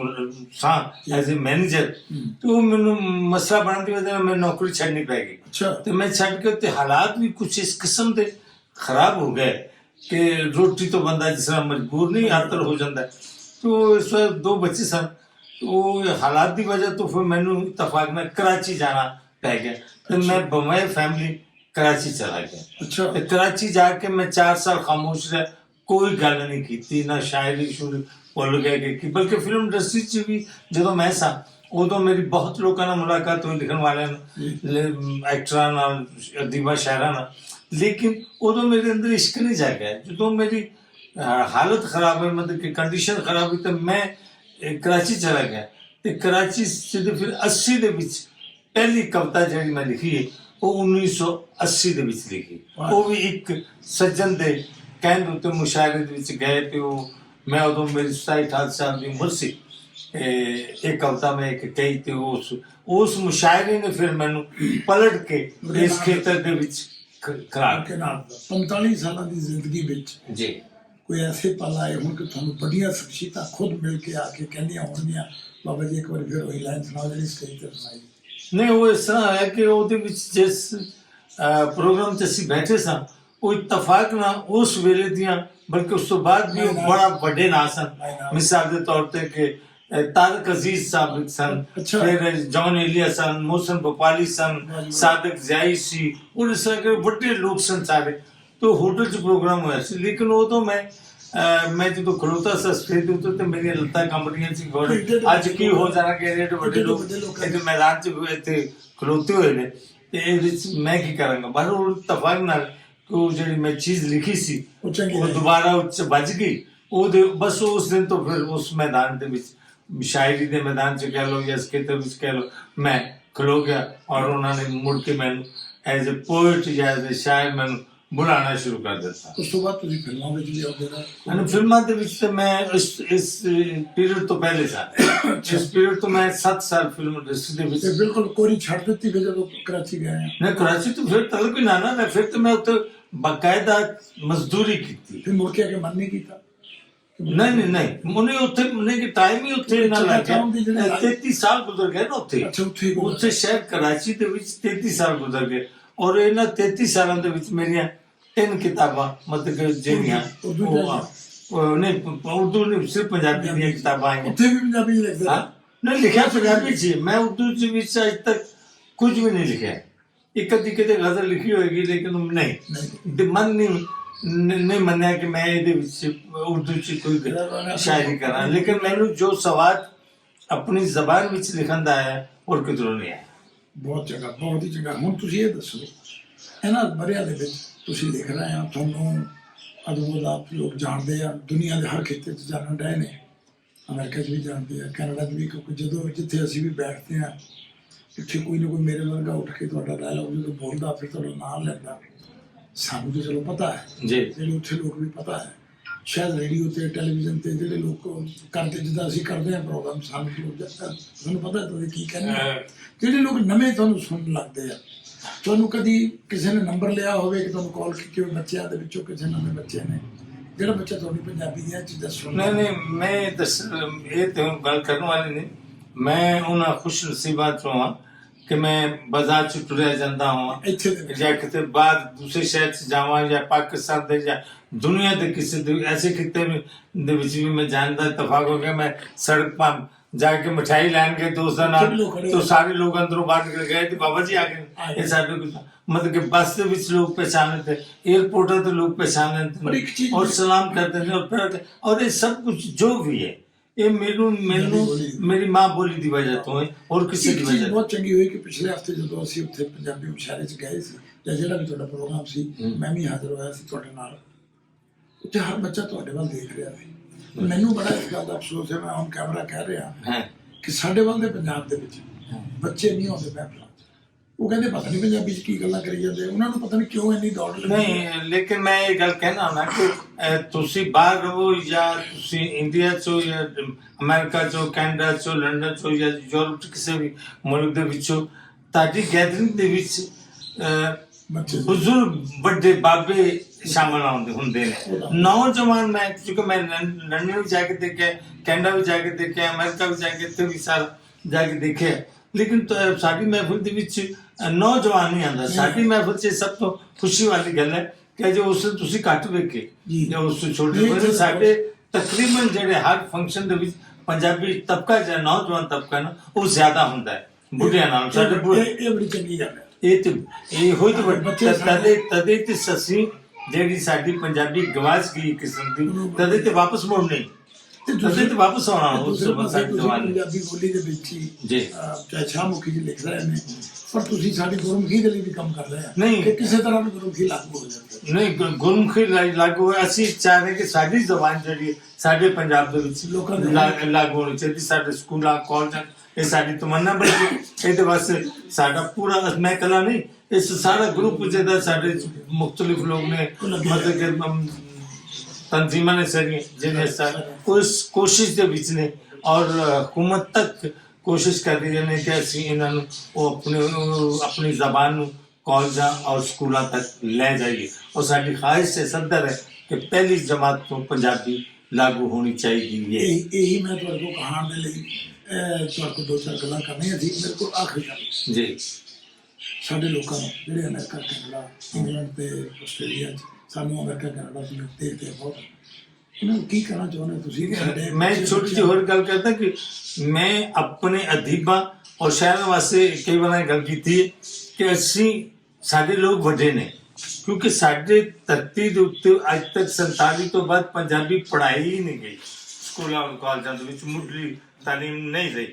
ਸਾਂ ਐਜ਼ ਅ ਮੈਨੇਜਰ ਤੇ ਉਹ ਮੈਨੂੰ ਮਸਲਾ ਬਣਨ ਦੀ ਵਜ੍ਹਾ ਨਾਲ ਮੈਂ ਨੌਕਰੀ ਛੱਡਣੀ ਪੈ ਗਈ। ਅੱਛਾ। ਤੇ ਮੈਂ ਛੱਡ ਕੇ ਤੇ ਹਾਲਾਤ ਵੀ ਕੁਝ ਇਸ ਕਿਸਮ ਦੇ ਖਰਾਬ ਹੋ ਗਏ। ਕਿ ਰੋਟੀ ਤੋਂ ਬੰਦਾ ਜਿਸ ਤਰ੍ਹਾਂ ਮਜਬੂਰ ਨਹੀਂ ਆਤਰ ਹੋ ਜਾਂਦਾ। तो ਇਸ ਵਾਰ ਦੋ ਬੱਚੇ ਸਨ। ਉਹ ਹਾਲਾਤ ਦੀ ਵਜ੍ਹਾ ਤੋਂ ਫਿਰ ਮੈਨੂੰ ਇਤਫਾਕ ਨਾਲ ਕਰਾਚੀ ਜਾਣਾ ਪੈ ਗਿਆ। ਤੇ ਮੈਂ ਬੰਬਈ ਫੈਮਿਲੀ ਕਰਾਚੀ ਚਲਾ ਗਿਆ। ਅੱਛਾ। ਤੇ ਕਰਾਚੀ ਜਾ ਕੇ ਮੈਂ 4 ਸਾਲ ਖਾਮੋਸ਼ ਰਿਹਾ। ਕੋਈ ਗੱਲ ਨਹੀਂ ਕੀਤੀ ਨਾ ਸ਼ਾਇਰੀ ਸ਼ੁਰੂ ਭੁੱਲ ਗਏ ਕਿ ਕੀ ਬਲਕਿ ਫਿਲਮ ਇੰਡਸਟਰੀ 'ਚ ਵੀ ਜਦੋਂ ਮੈਂ ਸਾਂ ਉਦੋਂ ਮੇਰੀ ਬਹੁਤ ਲੋਕਾਂ ਨਾਲ ਮੁਲਾਕਾਤ ਹੋਈ ਲਿਖਣ ਵਾਲਿਆਂ ਨਾਲ ਐਕਟਰਾਂ ਨਾਲ ਅਦੀਬਾ ਸ਼ਾਇਰਾਂ ਨਾਲ। ਲੇਕਿਨ ਉਦੋਂ ਮੇਰੇ ਅੰਦਰ ਇਸ਼ਕ ਨਹੀਂ ਜਾਗਿਆ। ਜਦੋਂ ਮੇਰੀ ਹਾਲਤ ਖਰਾਬ ਹੈ ਮਤਲਬ ਕਿ ਕੰਡੀਸ਼ਨ ਖਰਾਬ ਹੋਈ ਤਾਂ ਮੈਂ ਕਰਾਚੀ ਚਲਾ ਗਿਆ। ਤੇ ਕਰਾਚੀ ਤੇ ਫਿਰ 80 ਦੇ ਵਿੱਚ ਪਹਿਲੀ ਕਵਿਤਾ ਜਿਹੜੀ ਮੈਂ ਲਿਖੀ ਹੈ ਉਹ 1980 ਦੇ ਵਿੱਚ ਲਿਖੀ। ਉਹ ਵੀ ਇੱਕ ਸੱਜਣ ਦੇ ਕਹਿਣ ਉੱਤੇ ਮੁਸ਼ਾਇਰੇ ਦੇ ਵਿੱਚ ਗਏ ਤੇ ਉਹ ਮੈਂ ਉਦੋਂ ਮੇਰੀ 27 28 ਸਾਲ ਦੀ ਉਮਰ ਸੀ। ਇਹ ਕਵਿਤਾ ਮੈਂ ਇੱਕ ਕਹੀ ਤੇ ਉਸ ਉਸ ਮੁਸ਼ਾਇਰੇ ਨੇ ਫਿਰ ਮੈਨੂੰ ਪਲਟ ਕੇ ਇਸ ਖੇਤਰ ਦੇ ਵਿੱਚ ਖ- ਖੜਾ ਕਿ ਨਾਲ 45 ਸਾਲਾਂ ਦੀ ਜ਼ਿੰਦਗੀ ਵਿੱਚ ਜੀ। ਕੋਈ ਐਸੇ ਪਲ ਆਏ ਹੁਣ ਕਿ ਤੁਹਾਨੂੰ ਵੱਡੀਆਂ ਸ਼ਖਸੀਅਤਾਂ ਖੁਦ ਮਿਲ ਕੇ ਆ ਕੇ ਕਹਿੰਦੀਆਂ ਹੋਣਗੀਆਂ ਬਾਬਾ ਜੀ ਇੱਕ ਵਾਰ ਫਿਰ ਉਹੀ ਲਾਈਨ ਸੁਣਾਓ ਜਿਹੜੀ ਸਟੇਜ ਤੇ ਸੁਣਾਈ ਨਹੀਂ ਉਹ ਇਸ ਤਰ੍ਹਾਂ ਹੈ ਕਿ ਉਹਦੇ ਵਿੱਚ ਜਿਸ ਪ੍ਰੋਗਰਾਮ 'ਚ ਅਸੀਂ ਬੈਠੇ ਸਾਂ ਉਹ ਇਤਫਾਕ ਨਾਲ ਉਸ ਵੇਲੇ ਦੀਆਂ ਬਲਕਿ ਉਸ ਤੋਂ ਬਾਅਦ ਵੀ ਬੜਾ ਵੱਡੇ ਨਾਂ ਸਨ ਮਿਸਾਲ ਦੇ ਤੌਰ ਤੇ ਕਿ ਤਾਰਕ ਅਜ਼ੀਜ਼ ਸਾਹਿਬ ਸਨ ਅੱਛਾ। ਫਿਰ ਜੌਨ ਏਲੀਆ ਸਨ ਮੋਹਸਨ ਬਪਾਲੀ ਸਨ ਸਾਦਕ ਜ਼ਾਈ ਸੀ ਉਹ ਇਸ ਤਰ੍ਹਾਂ ਕੇ ਵੱਡੇ ਲੋਕ ਸਨ ਸਾਰੇ। ਤੋਂ ਹੋਟਲ 'ਚ ਪ੍ਰੋਗਰਾਮ ਹੋਇਆ ਸੀ। ਲੇਕਿਨ ਉਦੋਂ ਮੈਂ ਅਹ, ਮੈਂ ਜਦੋਂ ਖਲੋਤਾ ਸੀ ਸਟੇਜ ਦੇ ਉੱਤੇ ਤੇ ਮੇਰੀਆਂ ਲੱਤਾਂ ਕੰਬ ਰਹੀਆਂ ਸੀ ਹੋਰ ਅੱਜ ਕੀ ਹੋ ਜਾਣਾ ਕਿ ਜਿਹੜੇ ਵੱਡੇ ਲੋਕ ਇਹਦੇ ਮੈਦਾਨ 'ਚ ਇੱਥੇ ਖਲੋਤੇ ਹੋਏ ਨੇ। ਤੇ ਇਹਦੇ 'ਚ ਮੈਂ ਕੀ ਕਰਾਂਗਾ? ਪਰ ਉਹ ਤਫਾਕ ਨਾਲ ਕਿ ਉਹ ਜਿਹੜੀ ਮੈਂ ਚੀਜ਼ ਲਿਖੀ ਸੀ ਉਹ ਚੰਗੀ ਉਹ। ਦੁਬਾਰਾ ਉੱਚ ਵੱਜ ਗਈ। ਉਹਦੇ ਬਸ ਉਸ ਦਿਨ ਤੋਂ ਫਿਰ ਉਸ ਮੈਦਾਨ ਦੇ ਵਿੱਚ ਸ਼ਾਇਰੀ ਦੇ ਮੈਦਾਨ 'ਚ ਕਹਿ ਲਓ ਜਾਂ ਇਸ ਖੇਤਰ ਵਿੱਚ ਕਹਿ ਲਓ ਮੈਂ ਖਲੋ ਗਿਆ ਔਰ ਉਹਨਾਂ ਨੇ ਮੁੜ ਕੇ ਮੈਨੂੰ ਐਜ਼ ਅ ਪੋਇਟ ਜਾਂ ਐਜ਼ ਅ ਸ਼ਾਇਰ ਮੈਨੂੰ ਬੁਲਾਉਣਾ ਸ਼ੁਰੂ ਕਰ ਦਿੱਤਾ ਉਸ ਤੋਂ ਬਾਅਦ ਤੁਸੀਂ ਫਿਲਮਾਂ ਵਿੱਚ ਵੀ ਆਉਂਦੇ ਰਹੇ ਅਨ ਫਿਲਮਾਂ ਦੇ ਵਿੱਚ ਤਾਂ ਮੈਂ ਇਸ ਇਸ ਪੀਰੀਅਡ ਤੋਂ ਪਹਿਲੇ ਸਾਂ ਇਸ ਪੀਰੀਅਡ ਤੋਂ ਮੈਂ 7 ਸਾਲ ਫਿਲਮ ਇੰਡਸਟਰੀ ਦੇ ਵਿੱਚ ਬਿਲਕੁਲ ਕੋਰੀ ਛੱਡ ਦਿੱਤੀ ਫਿਰ ਜਦੋਂ ਕਰਾਚੀ ਗਏ ਮੈਂ ਕਰਾਚੀ ਤੋਂ ਫਿਰ ਤਲਕ ਨਾ ਨਾ ਮੈਂ ਫਿਰ ਤਾਂ ਮੈਂ ਉੱਥੇ ਬਕਾਇਦਾ ਮਜ਼ਦੂਰੀ ਕੀਤੀ ਫਿਰ ਮੁੜ ਕੇ ਮਨ ਨਹੀਂ ਕੀਤਾ ਨਹੀਂ ਨਹੀਂ ਨਹੀਂ। ਉਹਨੇ ਉੱਥੇ ਕਿ ਟਾਈਮ ਹੀ ਉੱਥੇ ਨਾ ਲੱਗਿਆ। ਕੰਮ ਦੀ ਜਿਹੜੇ 33 ਸਾਲ ਗੁਜ਼ਰ ਗਏ ਨਾ ਉੱਥੇ। ਅੱਛਾ, ਉੱਥੇ ਉੱਥੇ ਸ਼ਹਿਰ ਕਰਾਚੀ ਦੇ ਵਿੱਚ 33 ਸਾਲ ਗੁਜ਼ਰ ਗਏ। ਔਰ ਇਹਨਾਂ 33 ਸਾਲਾਂ ਦੇ ਵਿੱਚ ਮੇਰੀਆਂ ਤਿੰਨ ਕਿਤਾਬਾਂ ਮਤਲਬ ਜਿਹੜੀਆਂ ਉਹ ਨਹੀਂ ਉਰਦੂ ਨਹੀਂ ਸਿਰਫ ਪੰਜਾਬੀ ਦੀਆਂ ਕਿਤਾਬਾਂ ਆਈਆਂ। ਉੱਥੇ ਵੀ ਪੰਜਾਬੀ ਲਿਖਦੇ ਨਹੀਂ ਲਿਖਿਆ ਪੰਜਾਬੀ ਹੀ। ਮੈਂ ਉਰਦੂ ਚ ਵਿੱਚ ਅਜ ਤੱਕ ਕੁਝ ਵੀ ਨਹੀਂ ਲਿਖਿਆ। ਇੱਕ ਅੱਧੀ ਕਿਤੇ ਗਜ਼ਲ ਲਿਖੀ ਹੋਏਗੀ ਲੇਕਿਨ ਨਹੀਂ। ਨਹੀਂ। ਮਨ ਨਹੀਂ ਨ- ਨਹੀਂ ਮੰਨਿਆ ਕਿ ਮੈਂ ਇਹਦੇ ਵਿੱਚ ਉਰਦੂ ਚ ਕੋਈ ਸ਼ਾਇਰੀ ਕਰਾਂ ਲੇਕਿਨ ਮੈਨੂੰ ਜੋ ਸਵਾਦ ਆਪਣੀ ਜ਼ਬਾਨ ਵਿੱਚ ਲਿਖਣ ਦਾ ਹੈ ਔਰ ਕਿਧਰੋਂ ਨਹੀਂ ਆਇਆ। ਬਹੁਤ ਚੰਗਾ ਬਹੁਤ ਹੀ ਚੰਗਾ। ਹੁਣ ਤੁਸੀਂ ਇਹ ਦੱਸੋ ਇਹਨਾਂ ਬਰਿਆਂ ਦੇ ਵਿੱਚ ਤੁਸੀਂ ਲਿਖ ਰਹੇ ਆ ਤੁਹਾਨੂੰ ਅਦਭੁਤ ਆਪ ਲੋਕ ਜਾਣਦੇ ਆ ਦੁਨੀਆ ਦੇ ਹਰ ਖੇਤਰ 'ਚ ਜਾਣਨ ਰਹੇ ਨੇ। ਅਮਰੀਕਾ 'ਚ ਵੀ ਜਾਣਦੇ ਆ ਕੈਨੇਡਾ 'ਚ ਵੀ ਕਿਉਂਕਿ ਜਦੋਂ ਜਿੱਥੇ ਅਸੀਂ ਵੀ ਬੈਠਦੇ ਆ ਉੱਥੇ ਕੋਈ ਨਾ ਕੋਈ ਮੇਰੇ ਵਰਗਾ ਉੱਠ ਕੇ ਤੁਹਾਡਾ ਡਾਇਲੌਗ ਜਦੋਂ ਬੋਲਦਾ ਫਿਰ ਤੁਹਾਡਾ ਨਾਮ ਲੈਂਦਾ। ਸਾਨੂੰ ਤਾਂ ਚਲੋ ਪਤਾ ਹੈ। ਜੀ। ਜਿਹੜੇ ਉੱਥੇ ਲੋਕ ਵੀ ਪਤਾ ਹੈ। ਸ਼ਾਇਦ ਰੇਡੀਓ ਤੇ ਟੈਲੀਵਿਜ਼ਨ ਤੇ ਜਿਹੜੇ ਲੋਕ ਕਰਦੇ ਜਿੱਦਾਂ ਅਸੀਂ ਕਰਦੇ ਆ ਪ੍ਰੋਗਰਾਮ ਸਾਨੂੰ ਲੋਕ ਜਦ ਤੁਹਾਨੂੰ ਪਤਾ ਤੁਸੀਂ ਕੀ ਕਹਿੰਦੇ ਆ ਜਿਹੜੇ ਲੋਕ ਨਵੇਂ ਤੁਹਾਨੂੰ ਸੁਣਨ ਲੱਗਦੇ ਆ ਤੁਹਾਨੂੰ ਕਦੀ ਕਿਸੇ ਨੇ ਨੰਬਰ ਲਿਆ ਹੋਵੇ ਕਿ ਤੁਹਾਨੂੰ ਕਾਲ ਕੀਤੀ ਹੋਵੇ ਬੱਚਿਆਂ ਦੇ ਵਿੱਚੋਂ ਕਿਸੇ ਨਵੇਂ ਬੱਚੇ ਨੇ? ਜਿਹੜਾ ਬੱਚਾ ਤੁਹਾਡੀ ਪੰਜਾਬੀ ਦੀਆਂ ਚੀਜ਼ਾਂ ਸੁਣਦਾ ਨਹੀਂ ਨਹੀਂ ਮੈਂ ਦੱਸ ਇਹ ਤੇ ਹੁਣ ਗੱਲ ਕਰਨ ਵਾਲੀ ਨਹੀਂ। ਮੈਂ ਉਹਨਾਂ ਖੁਸ਼ ਨਸੀਬਾਂ ਚੋਂ ਹਾਂ। ਕਿ ਮੈਂ ਬਾਜ਼ਾਰ ਚ ਟੁਰਿਆ ਜਾਂਦਾ ਹਾਂ ਇੱਥੇ ਜਾਂ ਕਿਤੇ ਬਾਹਰ ਦੂਸਰੇ ਸ਼ਹਿਰ ਚ ਜਾਵਾਂ ਜਾਂ ਪਾਕਿਸਤਾਨ ਦੇ ਜਾਂ ਦੁਨੀਆ ਦੇ ਕਿਸੇ ਦੇ ਐਸੇ ਵਿੱਚ ਦੇ ਵਿੱਚ ਵੀ ਮੈਂ ਜਾਣਦਾ ਇਤਫਾਕ ਹੋ ਗਿਆ ਮੈਂ ਸੜਕ ਪਰ ਜਾ ਕੇ ਮਠਾਈ ਲੈਣ ਗਏ ਦੋਸਤਾਂ ਨਾਲ ਤਾਂ। ਸਾਰੇ ਲੋਕ ਅੰਦਰੋਂ ਬਾਹਰ ਨਿਕਲ ਗਏ ਤੇ ਬਾਬਾ ਜੀ ਆ ਗਏ। ਇਹ ਸਾਡੇ ਕੋਲ ਮਤਲਬ ਕਿ ਬੱਸ ਦੇ ਵਿੱਚ ਲੋਕ ਪਛਾਣ ਤੇ 에어ਪੋਰਟਾਂ ਤੇ ਲੋਕ ਪਛਾਣ ਚੀਜ਼- ਔਰ ਸਲਾਮ ਕਰਦੇ ਨੇ ਔਰ ਔਰ ਇਹ ਸਭ ਕੁਝ ਜੋ ਵੀ ਹੈ ਇਹ ਮੈਨੂੰ ਮੈਨੂੰ ਬੋਲੀ। ਮੇਰੀ ਮਾਂ ਬੋਲੀ ਦੀ ਵਜ੍ਹਾ ਤੋਂ ਹੈ ਕਿਸੇ ਦੀ ਇੱਕ ਵਜ੍ਹਾ ਚੀਜ਼ ਬਹੁਤ ਚੰਗੀ ਹੋਈ ਕਿ ਪਿਛਲੇ ਹਫ਼ਤੇ ਜਦੋਂ ਅਸੀਂ ਉੱਥੇ ਪੰਜਾਬੀ ਮੁਸ਼ਾਇਰੇ 'ਚ ਗਏ ਸੀ ਜਾਂ ਜਿਹੜਾ ਵੀ ਤੁਹਾਡਾ ਪ੍ਰੋਗਰਾਮ ਸੀ ਮੈਂ ਵੀ ਹਾਜ਼ਰ ਹੋਇਆ ਸੀ ਤੁਹਾਡੇ ਨਾਲ। ਉੱਥੇ ਹਰ ਬੱਚਾ ਤੁਹਾਡੇ ਵੱਲ ਦੇਖ ਰਿਹਾ ਸੀ। ਮੈਨੂੰ ਬੜਾ ਇਸ ਗੱਲ ਦਾ ਅਫਸੋਸ ਹੈ ਮੈਂ ਔਨ ਕੈਮਰਾ ਕਹਿ ਰਿਹਾ ਹੈ। ਕਿ ਸਾਡੇ ਵੱਲ ਦੇ ਪੰਜਾਬ ਦੇ ਵਿੱਚ ਬੱਚੇ ਨਹੀਂ ਆਉਂਦੇ 'ਚ ਉਹ ਕਹਿੰਦੇ ਪਤਾ ਨਹੀਂ ਪੰਜਾਬੀ 'ਚ ਕੀ ਗੱਲਾਂ ਕਰੀ ਜਾਂਦੇ ਉਹਨਾਂ ਨੂੰ ਪਤਾ ਨਹੀਂ ਕਿਉਂ ਇੰਨੀ ਦੌੜ ਲੱਗੀ ਨਹੀਂ ਲੇਕਿਨ ਮੈਂ ਇਹ ਗੱਲ ਕਹਿਣਾ ਨਾ ਕਿ ਅਹ, ਤੁਸੀਂ ਬਾਹਰ ਰਹੋ ਜਾਂ ਤੁਸੀਂ ਇੰਡੀਆ ਚੋਂ ਜਾਂ ਅਮਰੀਕਾ ਚੋਂ ਕੈਨੇਡਾ ਚੋਂ ਲੰਡਨ ਚੋਂ ਜਾਂ ਯੂਰਪ ਚ ਕਿਸੇ ਵੀ ਮੁਲਕ ਦੇ ਵਿੱਚੋਂ ਤੁਹਾਡੀ ਗੈਦਰਿੰਗ ਦੇ ਵਿੱਚ ਅਹ, ਬੱਚੇ ਬਜ਼ੁਰਗ ਵੱਡੇ ਬਾਬੇ ਸ਼ਾਮਲ ਆਉਂਦੇ ਹੁੰਦੇ ਨੇ। ਨੌਜਵਾਨ ਮੈਂ ਕਿਉਂਕਿ ਮੈਂ ਲੰ- ਲੰਡਨ ਵੀ ਜਾ ਕੇ ਦੇਖਿਆ ਕੈਨੇਡਾ ਵੀ ਜਾ ਕੇ ਦੇਖਿਆ ਅਮਰੀਕਾ ਵੀ ਜਾ ਕੇ ਇੱਥੇ ਵੀ ਸਾਰਾ ਜਾ ਕੇ ਦੇਖਿਆ। ਲੇਕਿਨ ਤਾਂ ਸਾਡੀ ਮਹਿਫਿਲ ਦੇ ਵਿੱਚ ਅ, ਨੌਜਵਾਨ ਨਹੀਂ ਆਉਂਦਾ। ਸਾਡੀ ਮਹਿਫਿਲ 'ਚ ਸਭ ਤੋਂ ਖੁਸ਼ੀ ਵਾਲੀ ਗੱਲ ਹੈ ਕਿ ਜੋ ਉਸ ਤੁਸੀਂ ਘੱਟ ਵੇਖੇ ਜੀ। ਜਾਂ ਉਸ ਤੋਂ ਛੋਟੇ ਬੜੇ ਜੀ। ਸਾਡੇ ਤਕਰੀਬਨ ਜਿਹੜੇ ਹਰ ਫੰਕਸ਼ਨ ਦੇ ਵਿੱਚ ਪੰਜਾਬੀ ਤਬਕਾ ਜਿਹੜਾ ਨੌਜਵਾਨ ਤਬਕਾ ਨਾ ਉਹ ਜ਼ਿਆਦਾ ਹੁੰਦਾ ਹੈ ਬੁੱਢਿਆਂ ਨਾਲ ਸਾਡੇ ਬੁੱਢੇ। ਇਹ ਬੜੀ ਚੰਗੀ ਗੱਲ ਹੈ। ਇਹ ਤੇ ਇਹ ਹੋਈ ਤੇ ਬੱਚੇ ਤਦੇ ਤਦੇ ਤੇ ਸਸੀ ਜਿਹੜੀ ਸਾਡੀ ਪੰਜਾਬੀ ਗਵਾਚ ਗਈ ਕਿਸਮ ਦੀ ਤਦੇ ਤੇ ਵਾਪਸ ਮੁੜਨੀ। ਤੇ ਅਸੀਂ ਤਾਂ ਵਾਪਸ ਆਉਣਾ ਉਸ ਤੋਂ ਬਾਅਦ ਸਾਡੀ ਤੁਸੀਂ ਜਵਾਨੀ ਪੰਜਾਬੀ ਬੋਲੀ ਦੇ ਵਿੱਚ ਹੀ ਜੀ। ਚਾਹੇ ਸ਼ਾਹਮੁਖੀ ਜੀ ਲਿਖ ਰਹੇ ਨੇ ਪਰ ਤੁਸੀਂ ਸਾਡੀ ਗੁਰਮੁਖੀ ਦੇ ਲਈ ਵੀ ਕੰਮ ਕਰ ਰਹੇ ਆ ਨਹੀਂ। ਕਿ ਕਿਸੇ ਤਰ੍ਹਾਂ ਵੀ ਗੁਰਮੁਖੀ ਲਾਗੂ ਹੋ ਜਾਂਦੀ ਨਹੀਂ ਗੁ- ਗੁਰਮੁਖੀ ਲਾ- ਲਾਗੂ ਹੋਇਆ। ਅਸੀਂ ਚਾਹ ਰਹੇ ਕਿ ਸਾਡੀ ਜ਼ਬਾਨ ਜਿਹੜੀ ਹੈ, ਸਾਡੇ ਪੰਜਾਬ ਦੇ ਵਿੱਚ ਲੋਕਾਂ ਦੇ- ਲਾ- ਲਾਗੂ ਹੋਣੀ ਚਾਹੀਦੀ ਸਾਡੇ ਸਕੂਲਾਂ ਕਾਲਜਾਂ ਇਹ ਸਾਡੀ ਤਮੰਨਾ ਬਣੀ ਇਹਦੇ ਵਾਸਤੇ ਸਾਡਾ ਪੂਰਾ ਮੈਂ ਕਲਾ ਨਹੀਂ ਇਸ ਸਾਰਾ ਗਰੁੱਪ ਜਿਹਦਾ ਸਾਡੇ ਮੁxtਲਿਫ ਲੋਕ ਨੇ ਮਤਲਬ ਕਿ ਅਮ, ਤਨਜ਼ੀਮਾਂ ਨੇ ਸਾਰੀਆਂ ਜਿਹੜੀਆਂ ਸਾ- ਉਸ ਕੋਸ਼ਿਸ਼ ਦੇ ਵਿੱਚ ਨੇ ਔਰ ਹਕੂਮਤ ਤੱਕ ਕੋਸ਼ਿਸ਼ ਕਰ ਰਹੀਆਂ ਨੇ ਕਿ ਅਸੀਂ ਇਹਨਾਂ ਨੂੰ ਉਹ ਆਪਣੇ ਆਪਣੀ ਜ਼ਬਾਨ ਨੂੰ ਕਾਲਜਾਂ ਔਰ ਸਕੂਲਾਂ ਤੱਕ ਲੈ ਜਾਈਏ। ਔਰ ਸਾਡੀ ਖਾਹਿਸ਼ ਹੈ ਸੱਦਰ ਹੈ ਕਿ ਪਹਿਲੀ ਜਮਾਤ ਤੋਂ ਪੰਜਾਬੀ ਲਾਗੂ ਹੋਣੀ ਚਾਹੀਦੀ ਹੈ। ਇਹੀ ਮੈਂ ਤੁਹਾਡੇ ਕੋਲ ਕਹਾਣ ਦੇ ਲਈ ਤੁਹਾਡੇ ਕੋਲ ਦੋ ਚਾਰ ਗੱਲਾਂ ਕਰਨੀਆਂ ਸੀ ਮੇਰੇ ਕੋਲ ਆਖਰੀ ਗੱਲ। ਜੀ। ਸਾਡੇ ਲੋਕਾਂ ਨੂੰ ਜਿਹੜੇ ਅਮਰੀਕਾ ਕੈਨੇਡਾ ਇੰਗਲੈਂਡ ਤੇ ਆਸਟ੍ਰੇਲੀਆ ਸਾਨੂੰ ਅਮਰੀਕਾ ਕੈਨੇਡਾ ਤੋਂ ਲੋਕ ਦੇਖਦੇ ਆ ਬਹੁਤ ਇਹਨਾਂ ਨੂੰ ਕੀ ਕਹਿਣਾ ਚਾਹੁੰਦੇ ਤੁਸੀਂ? ਕਿ ਸਾਡੇ ਮੈਂ ਛੋਟੀ ਜਿਹੀ ਹੋਰ ਗੱਲ ਕਰਦਾ ਕਿ ਮੈਂ ਆਪਣੇ ਅਧੀਬਾਂ ਔਰ ਸ਼ਹਿਰਾਂ ਵਾਸਤੇ ਕਈ ਵਾਰ ਗੱਲ ਕੀਤੀ ਹੈ ਕਿ ਅਸੀਂ ਸਾਡੇ ਲੋਕ ਵੱਡੇ ਨੇ ਕਿਉਂਕਿ ਸਾਡੇ ਧਰਤੀ ਦੇ ਉੱਤੇ ਅੱਜ ਤੱਕ 47 ਤੋਂ ਬਾਅਦ ਪੰਜਾਬੀ ਪੜ੍ਹਾਈ ਹੀ ਨਹੀਂ ਗਈ। ਸਕੂਲਾਂ ਕਾਲਜਾਂ ਦੇ ਵਿੱਚ ਮੁੱਢਲੀ ਤਾਲੀਮ ਨਹੀਂ ਰਹੀ।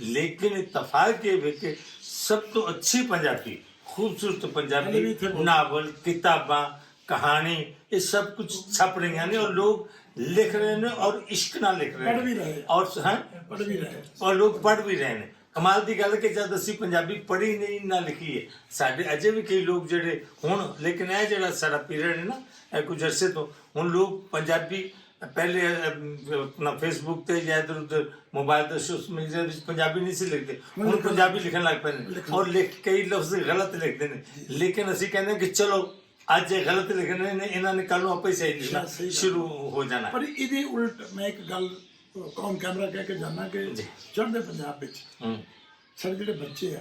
ਲੇਕਿਨ ਇਤਫਾਕ ਇਹ ਹੈ ਕਿ ਸਭ ਤੋਂ ਅੱਛੀ ਪੰਜਾਬੀ ਖੂਬਸੂਰਤ ਪੰਜਾਬੀ ਨਾਵਲ ਕਿਤਾਬਾਂ ਕਹਾਣੀ ਇਹ ਸਭ ਕੁਝ ਛਪ ਰਹੀਆਂ ਨੇ ਔਰ ਲੋਕ ਲਿਖ ਰਹੇ ਨੇ ਔਰ ਇਸ਼ਕ ਨਾਲ ਲਿਖ ਰਹੇ ਪੜ੍ਹ ਵੀ ਰਹੇ। ਔਰ ਹਾਂ? ਪੜ੍ਹ ਵੀ ਰਹੇ। ਔਰ ਲੋਕ ਪੜ੍ਹ ਵੀ ਰਹੇ ਨੇ। ਕਮਾਲ ਦੀ ਗੱਲ ਕਿ ਜਦ ਅਸੀਂ ਪੰਜਾਬੀ ਪੜ੍ਹੀ ਨਹੀਂ ਨਾ ਲਿਖੀ ਹੈ ਸਾਡੇ ਅਜੇ ਵੀ ਕਈ ਲੋਕ ਜਿਹੜੇ ਹੁਣ ਲੇਕਿਨ ਇਹ ਜਿਹੜਾ ਸਾਡਾ ਪੀਰੀਅਡ ਹੈ ਨਾ ਇਹ ਕੁਝ ਅਰਸੇ ਤੋਂ ਹੁਣ ਲੋਕ ਪੰਜਾਬੀ ਪਹਿਲੇ ਆਪਣਾ ਫੇਸਬੁੱਕ ਤੇ ਜਾਂ ਇਧਰ ਉਧਰ ਮੋਬਾਈਲ ਤੇ ਸੋਸ਼ਲ ਮੀਡੀਆ ਵਿੱਚ ਪੰਜਾਬੀ ਨਹੀਂ ਸੀ ਲਿਖਦੇ। ਹੁਣ ਪੰਜਾਬੀ ਲਿਖਣ ਲੱਗ ਪਏ ਨੇ। ਔਰ ਲਿਖ ਕਈ ਲਫ਼ਜ਼ ਗਲਤ ਲਿਖਦੇ ਨੇ। ਲੇਕਿਨ ਅਸੀਂ ਕਹਿੰਦੇ ਕਿ ਚਲੋ ਅੱਜ ਇਹ ਗਲਤ ਲਿਖਣੇ ਨੇ ਇਹਨਾਂ ਨੇ ਕੱਲ ਨੂੰ ਆਪੇ ਸਹੀ ਲਿਖਣਾ ਸਹੀ ਗੱਲ। ਸ਼ੁਰੂ ਹੋ ਜਾਣਾ ਪਰ ਇਹਦੇ ਉਲਟ ਮੈਂ ਇੱਕ ਗੱਲ ਕੌਮ ਕੈਮਰਾ ਕਹਿ ਕੇ ਜਾਣਾ ਕਿ। ਚੜ੍ਹਦੇ ਪੰਜਾਬ ਵਿੱਚ ਹੂੰ ਸਾਡੇ ਜਿਹੜੇ ਬੱਚੇ ਆ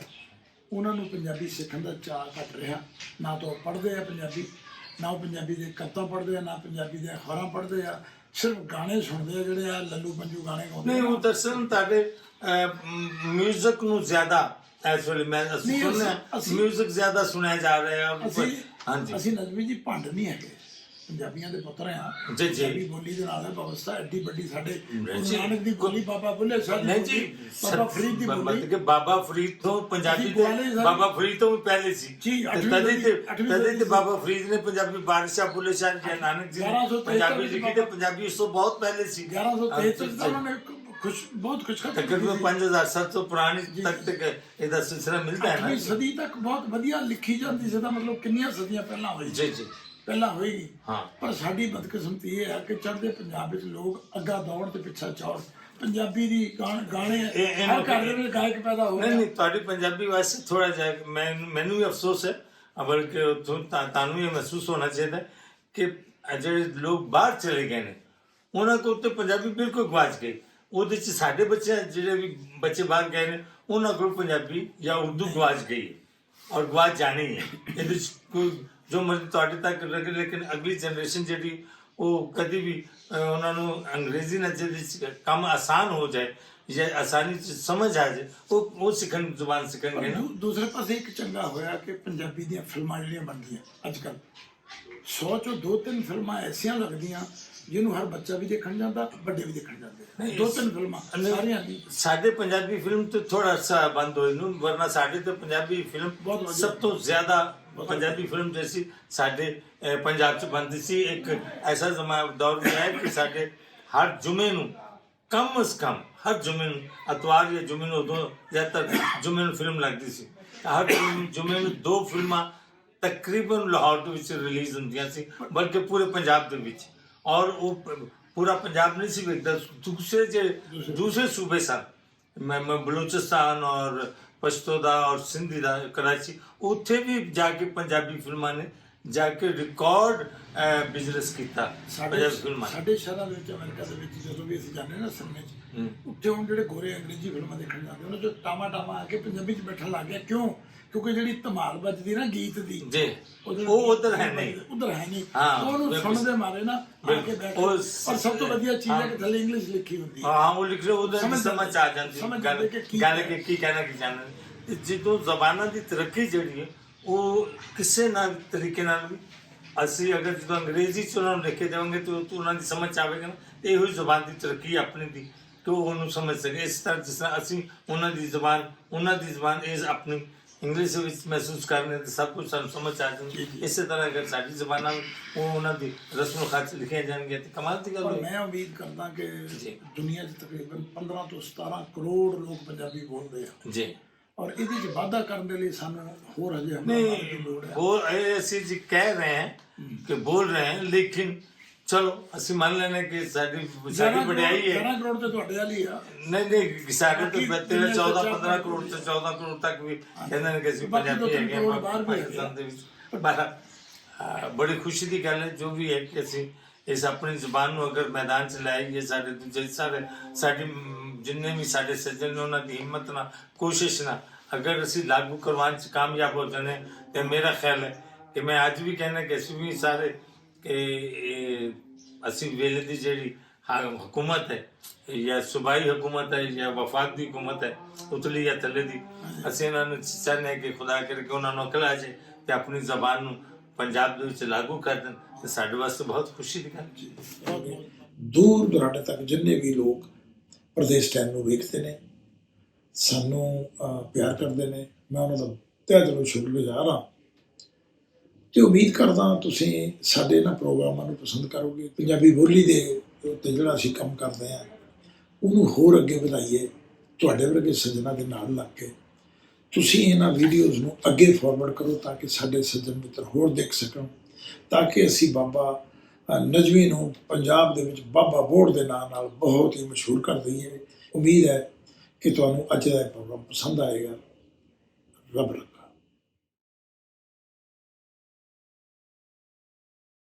ਉਹਨਾਂ ਨੂੰ ਪੰਜਾਬੀ ਸਿੱਖਣ ਦਾ ਚਾਅ ਘਟ ਰਿਹਾ ਨਾ ਤਾਂ ਉਹ ਪੜ੍ਹਦੇ ਆ ਪੰਜਾਬੀ ਨਾ ਉਹ ਪੰਜਾਬੀ ਦੇ ਕਵਿਤਾ ਪੜ੍ਹਦੇ ਆ ਨਾ ਪੰਜਾਬੀ ਦੇ ਅਖਬਾਰਾਂ ਪੜ੍ਹਦੇ ਆ ਸਿਰਫ ਗਾਣੇ ਸੁਣਦੇ ਆ ਜਿਹੜੇ ਆ ਲੱਲੂ ਪੰਜੂ ਗਾਣੇ ਗਾਉਂਦੇ ਨਹੀਂ ਆ। ਉਹ ਦਰਸ਼ਨ ਤੁਹਾਡੇ ਮਿਊਜ਼ਿਕ ਨੂੰ ਜ਼ਿਆਦਾ ਇਸ ਵੇਲੇ ਮੈਂ ਅਸੀਂ ਨਹੀਂ, ਅਸੀਂ- ਸੁਣਿਆ ਅਸੀਂ- ਮਿਊਜ਼ਿਕ ਜ਼ਿਆਦਾ ਸੁਣਿਆ ਜਾ ਰਿਹਾ ਹੈ ਅਸੀਂ ਹਾਂਜੀ ਅਸੀਂ ਨਜ਼ਮੀ ਜੀ ਭੰਡ ਨਹੀਂ ਹੈਗੇ ਪੰਜਾਬੀਆਂ ਦੇ ਪੁੱਤਰ ਆ ਜੀ, ਜੀ। ਪੰਜਾਬੀ ਬੋਲੀ ਦੇ ਨਾਲ ਹੈ ਵਿਵਸਥਾ ਐਡੀ ਵੱਡੀ ਸਾਡੇ ਗੁਰੂ। ਨਾਨਕ ਦੀ ਬੋਲੀ ਬਾਬਾ ਬੁੱਲੇ ਸ਼ਾਹ ਦੀ ਨਹੀਂ ਜੀ ਬਾਬਾ ਫਰੀਦ ਦੀ ਮਤਲਬ ਬੋਲੀ ਕਿ ਬਾਬਾ ਫਰੀਦ ਤੋਂ ਪੰਜਾਬੀ। ਬਾਬਾ ਫਰੀਦ ਤੋਂ ਵੀ ਪਹਿਲੇ ਸੀ ਜੀ, ਤਦੇ ਤੇ ਤਦੇ ਤੇ। ਬਾਬਾ ਫਰੀਦ ਨੇ ਪੰਜਾਬੀ ਬਾਦਸ਼ਾਹ ਬੁੱਲੇ ਸ਼ਾਹ ਜੀ ਨਾਨਕ ਜੀ ਨੇ 1173 ਪੰਜਾਬੀ ਲਿਖੀ ਤੇ ਪੰਜਾਬੀ ਉਸ ਤੋਂ ਬਹੁਤ ਪਹਿਲੇ ਸੀ 1123 ਚ ਤਾਂ ਉਹਨਾਂ ਨੇ ਖੁਸ਼ ਬਹੁਤ ਖੁਸ਼ਖਬਰੀ ਤਕਰੀਬਨ ਦਿੱਤੀ। 5000 ਸਾਲ ਤੋਂ ਪੁਰਾਣੀ ਤੱਕ ਤੱਕ ਇਹਦਾ ਸਿਲਸਿਲਾ ਮਿਲਦਾ ਹੈ ਨਾ? ਸਦੀ ਤੱਕ ਬਹੁਤ ਵਧੀਆ ਲਿਖੀ ਜਾਂਦੀ ਸੀ ਦਾ ਮਤਲਬ ਕਿੰਨੀਆਂ ਸਦੀਆਂ ਪਹਿਲਾਂ ਹੋਈ ਜੀ ਜੀ। ਪਹਿਲਾਂ ਹੋਏਗੀ ਹਾਂ। ਪਰ ਸਾਡੀ ਬਦਕਿਸਮਤੀ ਇਹ ਹੈ ਕਿ ਚੜ੍ਹਦੇ ਪੰਜਾਬ ਵਿੱਚ ਲੋਕ ਅੱਗਾ ਦੌੜ ਤੇ ਪਿੱਛਾ ਚੌੜ। ਪੰਜਾਬੀ ਦੀ ਗਾਣ- ਗਾਣੇ ਇਹ- ਹਰ ਘਰ ਦੇ ਵਿੱਚ ਗਾਇਕ ਪੈਦਾ ਹੋ ਨਹੀਂ ਨਹੀਂ ਤੁਹਾਡੀ ਪੰਜਾਬੀ ਵਾਸਤੇ ਥੋੜਾ ਜਿਹਾ ਮੈਂ ਮੈਨੂੰ ਵੀ ਅਫਸੋਸ ਹੈ ਤੁਮ- ਤਾਂ- ਤੁਹਾਨੂੰ ਵੀ ਇਹ ਮਹਿਸੂਸ ਹੋਣਾ ਚਾਹੀਦਾ ਹੈ ਕਿ ਜਿਹੜੇ ਲੋਕ ਬਾਹਰ ਚਲੇ ਗਏ ਨੇ ਉਹਨਾਂ ਕੋਲ ਤੇ ਪੰਜਾਬੀ ਬਿਲਕੁਲ ਗਵਾਚ ਗਈ। ਉਹਦੇ ਚ ਸਾਡੇ ਬੱਚੇ ਜਿਹੜੇ ਵੀ ਬੱਚੇ ਬਾਹਰ ਗਏ ਨੇ, ਉਹਨਾਂ ਕੋਲ ਪੰਜਾਬੀ ਜਾਂ ਉਰਦੂ ਗਵਾਚ ਗਈ ਹੈ ਔਰ ਗਵਾਚ ਜਾਣੀ ਹੈ। ਇਹਦੇ ਚ ਕੋਈ ਜੋ ਮਰਜ਼ੀ ਤੁਹਾਡੇ ਤੱਕ ਲੱਗੇ, ਲੇਕਿਨ ਅਗਲੀ ਜਨਰੇਸ਼ਨ ਜਿਹੜੀ ਉਹ ਕਦੀ ਵੀ ਉਹਨਾਂ ਨੂੰ ਅੰਗਰੇਜ਼ੀ ਨਾਲ ਜਿਹਦੇ ਕੰਮ ਆਸਾਨ ਹੋ ਜਾਏ ਜਾਂ ਆਸਾਨੀ ਚ ਸਮਝ ਆ ਜਾਏ, ਉਹ ਉਹ ਸਿੱਖਣ, ਜ਼ੁਬਾਨ ਸਿੱਖਣਗੇ ਨਾ। ਦੂਸਰੇ ਪਾਸੇ ਇੱਕ ਚੰਗਾ ਹੋਇਆ ਕਿ ਪੰਜਾਬੀ ਦੀਆਂ ਫਿਲਮਾਂ ਜਿਹੜੀਆਂ ਬਣਦੀਆਂ ਅੱਜ ਕੱਲ 100 ਚੋਂ ਦੋ ਤਿੰਨ ਫਿਲਮਾਂ ਐਸੀਆਂ ਲੱਗਦੀਆਂ ਜਿਹਨੂੰ ਹਰ ਬੱਚਾ ਵੀ ਦੇਖਣ ਜਾਂਦਾ ਵੱਡੇ ਵੀ ਦੇਖਣ ਜਾਂਦੇ ਦੋ ਤਿੰਨ ਫਿਲਮਾਂ ਸਾਰੀਆਂ ਦੀ ਸਾਡੇ ਪੰਜਾਬੀ ਫਿਲਮ ਤੇ ਥੋੜਾ ਅਰਸਾ ਬੰਦ ਹੋਈ ਨੂੰ ਵਰਨਾ ਸਾਡੇ ਤੇ ਪੰਜਾਬੀ ਫਿਲਮ। ਸਭ ਤੋਂ ਜ਼ਿਆਦਾ ਪੰਜਾਬੀ ਫਿਲਮ ਜੈਸੀ ਸਾਡੇ ਪੰਜਾਬ ਚ ਬੰਦੀ ਸੀ। ਇੱਕ ਐਸਾ ਜ਼ਮਾ ਦੌਰ ਵੀ ਆਇਆ ਕਿ ਸਾਡੇ ਹਰ ਜੁਮੇ ਨੂੰ ਕਮ ਅਸ ਕਮ ਹਰ ਜੁਮੇ ਨੂੰ ਅਤਵਾਰ ਜਾਂ ਜੁਮੇ ਨੂੰ ਉਦੋਂ ਜ਼ਿਆਦਾਤਰ ਜੁਮੇ ਨੂੰ ਫਿਲਮ ਲੱਗਦੀ ਸੀ। ਹਰ ਜੁਮੇ- ਜੁਮੇ ਨੂੰ ਦੋ ਫਿਲਮਾਂ ਤਕਰੀਬਨ ਲਾਹੌਰ ਦੇ ਵਿੱਚ ਰਿਲੀਜ਼ ਹੁੰਦੀਆਂ ਸੀ ਬਲਕਿ ਪੂਰੇ ਪੰਜਾਬ ਦੇ ਵਿੱਚ। ਔਰ ਉਹ ਪ- ਪੂਰਾ ਪੰਜਾਬ ਨਹੀਂ ਸੀ ਵੇਖਦਾ। ਦੂਸਰੇ ਜਿਹੜੇ ਦੂਸਰੇ ਸੂਬੇ ਸਨ। ਮੈਂ ਮੈਂ ਬਲੂਚਿਸਤਾਨ ਔਰ ਪਸ਼ਤੋ ਦਾ ਔਰ ਸਿੰਧੀ ਦਾ ਕਰਾਚੀ, ਉੱਥੇ ਵੀ ਜਾ ਕੇ ਪੰਜਾਬੀ ਫਿਲਮਾਂ ਨੇ ਜਾ ਕੇ ਰਿਕਾਰਡ ਬਿਜ਼ਨਸ ਕੀਤਾ। ਸਾਡੇ ਪੰਜਾਬੀ ਫਿਲਮਾਂ। ਸਾਡੇ ਸ਼ਹਿਰਾਂ ਦੇ ਵਿੱਚ ਅਮਰੀਕਾ ਦੇ ਵਿੱਚ ਜਦੋਂ ਵੀ ਅਸੀਂ ਜਾਂਦੇ ਨਾ ਸਿਨੇਮੇ 'ਚ ਉੱਥੇ ਹੁਣ ਜਿਹੜੇ ਗੋਰੇ ਅੰਗਰੇਜ਼ੀ ਫਿਲਮਾਂ ਦੇਖਣ ਜਾਂਦੇ ਉਹਨਾਂ 'ਚ ਟਾਮਾ ਟਾਮਾ ਆ ਕੇ ਪੰਜਾਬੀ 'ਚ ਬੈਠਣ ਲੱਗ ਗਿਆ। ਕਿਉਂ? ਕਿਉਂਕਿ ਜਿਹੜੀ ਧਮਾਲ ਵੱਜਦੀ ਨਾ ਗੀਤ ਦੀ ਜੀ। ਉਹ ਉਧਰ ਹੈ ਨਹੀਂ। ਉਧਰ ਹੈ ਨਹੀਂ। ਉਹਨੂੰ ਬਿਲਕੁਲ। ਸੁਣਨ ਦੇ ਮਾਰੇ ਨਾ ਆ ਕੇ। ਬੈਠ ਉਹ ਔਰ ਸਭ ਤੋਂ ਵਧੀਆ ਚੀਜ਼ ਹੈ ਕਿ ਥੱਲੇ ਇੰਗਲਿਸ਼ ਲਿਖੀ ਹੁੰਦੀ ਹੈ। ਹਾਂ ਉਹ ਲਿਖ ਰਹੇ ਉਹਦੇ ਸਮਝ ਆ ਜਾਂਦੀ ਗੱਲ ਗੱਲ ਕਿ ਕਹਿਣਾ ਕੀ ਚਾਹੁੰਦੇ ਨੇ ਤੇ ਜਦੋਂ ਜ਼ਬਾਨਾਂ ਦੀ ਤਰੱਕੀ ਜਿਹੜੀ ਹੈ ਉਹ ਕਿਸੇ ਨਾ ਤਰੀਕੇ ਨਾਲ ਅਸੀਂ ਅਗਰ ਜਦੋਂ ਅੰਗਰੇਜ਼ੀ ਚ ਉਹਨਾਂ ਨੂੰ ਲਿਖ ਕੇ ਦੇਵਾਂਗੇ ਤਾਂ ਉਹ- ਉਹਨਾਂ ਦੀ ਸਮਝ ਆਵੇਗਾ ਨਾ ਇਹੋ ਹੀ ਜ਼ੁਬਾਨ ਦੀ ਤਰੱਕੀ ਹੈ ਆਪਣੀ ਦੀ ਕਿ ਉਹ ਉਹਨੂੰ ਸਮਝ ਸਕੇ। ਇਸ ਤਰ੍ਹਾਂ ਜਿਸ ਤਰ੍ਹਾਂ ਅਸੀਂ ਉਹਨਾਂ ਦੀ ਜ਼ੁਬਾਨ ਉਹਨਾਂ ਦੀ ਜ਼ੁਬਾਨ ਇਸ ਆਪਣੀ ਇੰਗਲਿਸ਼ ਵਿੱਚ ਮਹਿਸੂਸ ਕਰਨੇ ਤੇ ਸਭ ਕੁਝ ਸਾਨੂੰ ਸਮਝ ਆ ਜਾਂਦੀ ਇਸੇ ਤਰ੍ਹਾਂ ਅਗਰ ਸਾਡੀ ਜ਼ੁਬਾਨਾਂ ਉਹ ਉਹਨਾਂ ਦੀ ਰਸਮ ਖਾਚ ਲਿਖੀਆਂ ਜਾਣਗੀਆਂ ਤੇ ਕਮਾਲ ਦੀ ਗੱਲ ਹੋਈ ਮੈਂ ਉਮੀਦ ਕਰਦਾ ਕਿ। ਦੁਨੀਆ 'ਚ ਤਕਰੀਬਨ 15 ਤੋਂ 17 ਕਰੋੜ ਲੋਕ ਪੰਜਾਬੀ ਬੋਲਦੇ ਆ। ਜੀ। ਔਰ ਇਹਦੇ ਵਿੱਚ ਵਾਧਾ ਕਰਨ ਦੇ ਲਈ ਸਾਨੂੰ ਹੋਰ ਅਜੇ ਹਮਾਰਾ ਦੀ ਲੋੜ ਹੈ। ਹੋਰ ਇਹ ਜੀ ਕਹਿ ਰਹੇ ਹਾਂ ਕਿ ਬੋਲ ਰਹੇ ਹਾਂ ਲੇਕਿਨ ਚਲੋ ਅਸੀਂ ਮੰਨ ਲੈਨੇ ਕਿ ਸਾਡੀ ਸਾਡੀ ਵਡਿਆਈ ਹੈ। 11 ਕਰੋੜ ਤੇ ਤੁਹਾਡੇ ਵਾਲੀ ਆ। ਨਹੀਂ ਨਹੀਂ ਸਾਡੇ ਤੋਂ 13 14 15 ਕਰੋੜ ਤੋਂ 14 ਕਰੋੜ ਤੱਕ ਵੀ ਕਹਿੰਦੇ ਨੇ ਕਿ ਅਸੀਂ ਪੰਜਾਬੀ ਹੈਗੇ ਹਾਂ ਪਾਕਿਸਤਾਨ ਦੇ ਵਿੱਚ। ਬਾਹਰ ਬੜੀ ਖੁਸ਼ੀ ਦੀ ਗੱਲ ਹੈ ਜੋ ਵੀ ਹੈ ਕਿ ਅਸੀਂ ਇਸ ਆਪਣੀ ਜ਼ੁਬਾਨ ਨੂੰ ਅਗਰ ਮੈਦਾਨ 'ਚ ਲਾਏਗੇ ਸਾਡੇ ਦੂਜੇ ਸਾਰੇ ਸਾਡੀ ਜਿੰਨੇ ਵੀ ਸਾਡੇ ਸੱਜਣ ਨੇ, ਉਹਨਾਂ ਦੀ ਹਿੰਮਤ ਨਾਲ, ਕੋਸ਼ਿਸ਼ ਨਾਲ, ਅਗਰ ਅਸੀਂ ਲਾਗੂ ਕਰਵਾਉਣ 'ਚ ਕਾਮਯਾਬ ਹੋ ਜਾਣੇ, ਤੇ ਮੇਰਾ ਖਿਆਲ ਹੈ ਕਿ ਮੈਂ ਅੱਜ ਵੀ ਕਹਿੰਦਾ ਕਿ ਅਸੀਂ ਵੀ ਸਾਰੇ, ਕਿ ਅਸੀਂ ਵੇਲੇ ਦੀ ਜਿਹੜੀ ਹਕੂਮਤ ਹੈ, ਜਾਂ ਸੂਬਾਈ ਹਕੂਮਤ ਹੈ, ਜਾਂ ਵਫਾਕ ਦੀ ਹਕੂਮਤ ਹੈ, ਉਤਲੀ ਜਾਂ ਥੱਲੇ ਦੀ, ਅਸੀਂ ਇਹਨਾਂ ਨੂੰ ਚਾਹੁੰਦੇ ਹਾਂ ਕਿ ਖੁਦਾ ਕਰਕੇ ਕਿ ਉਹਨਾਂ ਨੂੰ ਅਕਲ ਆ ਜਾਏ ਤੇ ਆਪਣੀ ਜ਼ਬਾਨ ਨੂੰ ਪੰਜਾਬ ਦੇ ਵਿੱਚ ਲਾਗੂ ਕਰ ਦੇਣ, ਤੇ ਸਾਡੇ ਵਾਸਤੇ ਬਹੁਤ ਖੁਸ਼ੀ ਦੀ ਗੱਲ ਦੂਰ ਦੁਰਾਡੇ ਤੱਕ ਜਿੰਨੇ ਵੀ ਲੋਕ ਪ੍ਰਦੇਸ਼ ਟਾਈਮ ਨੂੰ ਵੇਖਦੇ ਨੇ, ਸਾਨੂੰ ਪਿਆਰ ਕਰਦੇ ਨੇ, ਮੈਂ ਉਹਨਾਂ ਦਾ ਤਹਿ ਦਿਲੋਂ ਸ਼ੁਕਰਗੁਜ਼ਾਰ ਹਾਂ। ਤੇ ਉਮੀਦ ਕਰਦਾ ਤੁਸੀਂ ਸਾਡੇ ਇਹਨਾਂ ਪ੍ਰੋਗਰਾਮਾਂ ਨੂੰ ਪਸੰਦ ਕਰੋਗੇ। ਪੰਜਾਬੀ ਬੋਲੀ ਦੇ ਉੱਤੇ ਜਿਹੜਾ ਅਸੀਂ ਕੰਮ ਕਰਦੇ ਹਾਂ, ਉਹਨੂੰ ਹੋਰ ਅੱਗੇ ਵਧਾਈਏ, ਤੁਹਾਡੇ ਵਰਗੇ ਸੱਜਣਾ ਦੇ ਨਾਲ ਲੱਗ ਕੇ। ਤੁਸੀਂ ਇਹਨਾਂ ਵੀਡੀਓਜ਼ ਨੂੰ ਅੱਗੇ ਫਾਰਵਰਡ ਕਰੋ ਤਾਂ ਕਿ ਸਾਡੇ ਸੱਜਣ ਮਿੱਤਰ ਹੋਰ ਦੇਖ ਸਕਣ, ਤਾਂ ਕਿ ਅਸੀਂ ਬਾਬਾ ਅ, ਨਜਮੀ ਨੂੰ ਪੰਜਾਬ ਦੇ ਵਿੱਚ ਬਾਬਾ ਬੋੜ ਦੇ ਨਾਂ ਨਾਲ ਬਹੁਤ ਹੀ ਮਸ਼ਹੂਰ ਕਰ ਦਈਏ। ਉਮੀਦ ਹੈ ਕਿ ਤੁਹਾਨੂੰ ਅੱਜ ਦਾ ਇਹ ਪ੍ਰੋਗਰਾਮ ਪਸੰਦ ਆਏਗਾ। ਰੱਬ ਰੱਖੇ।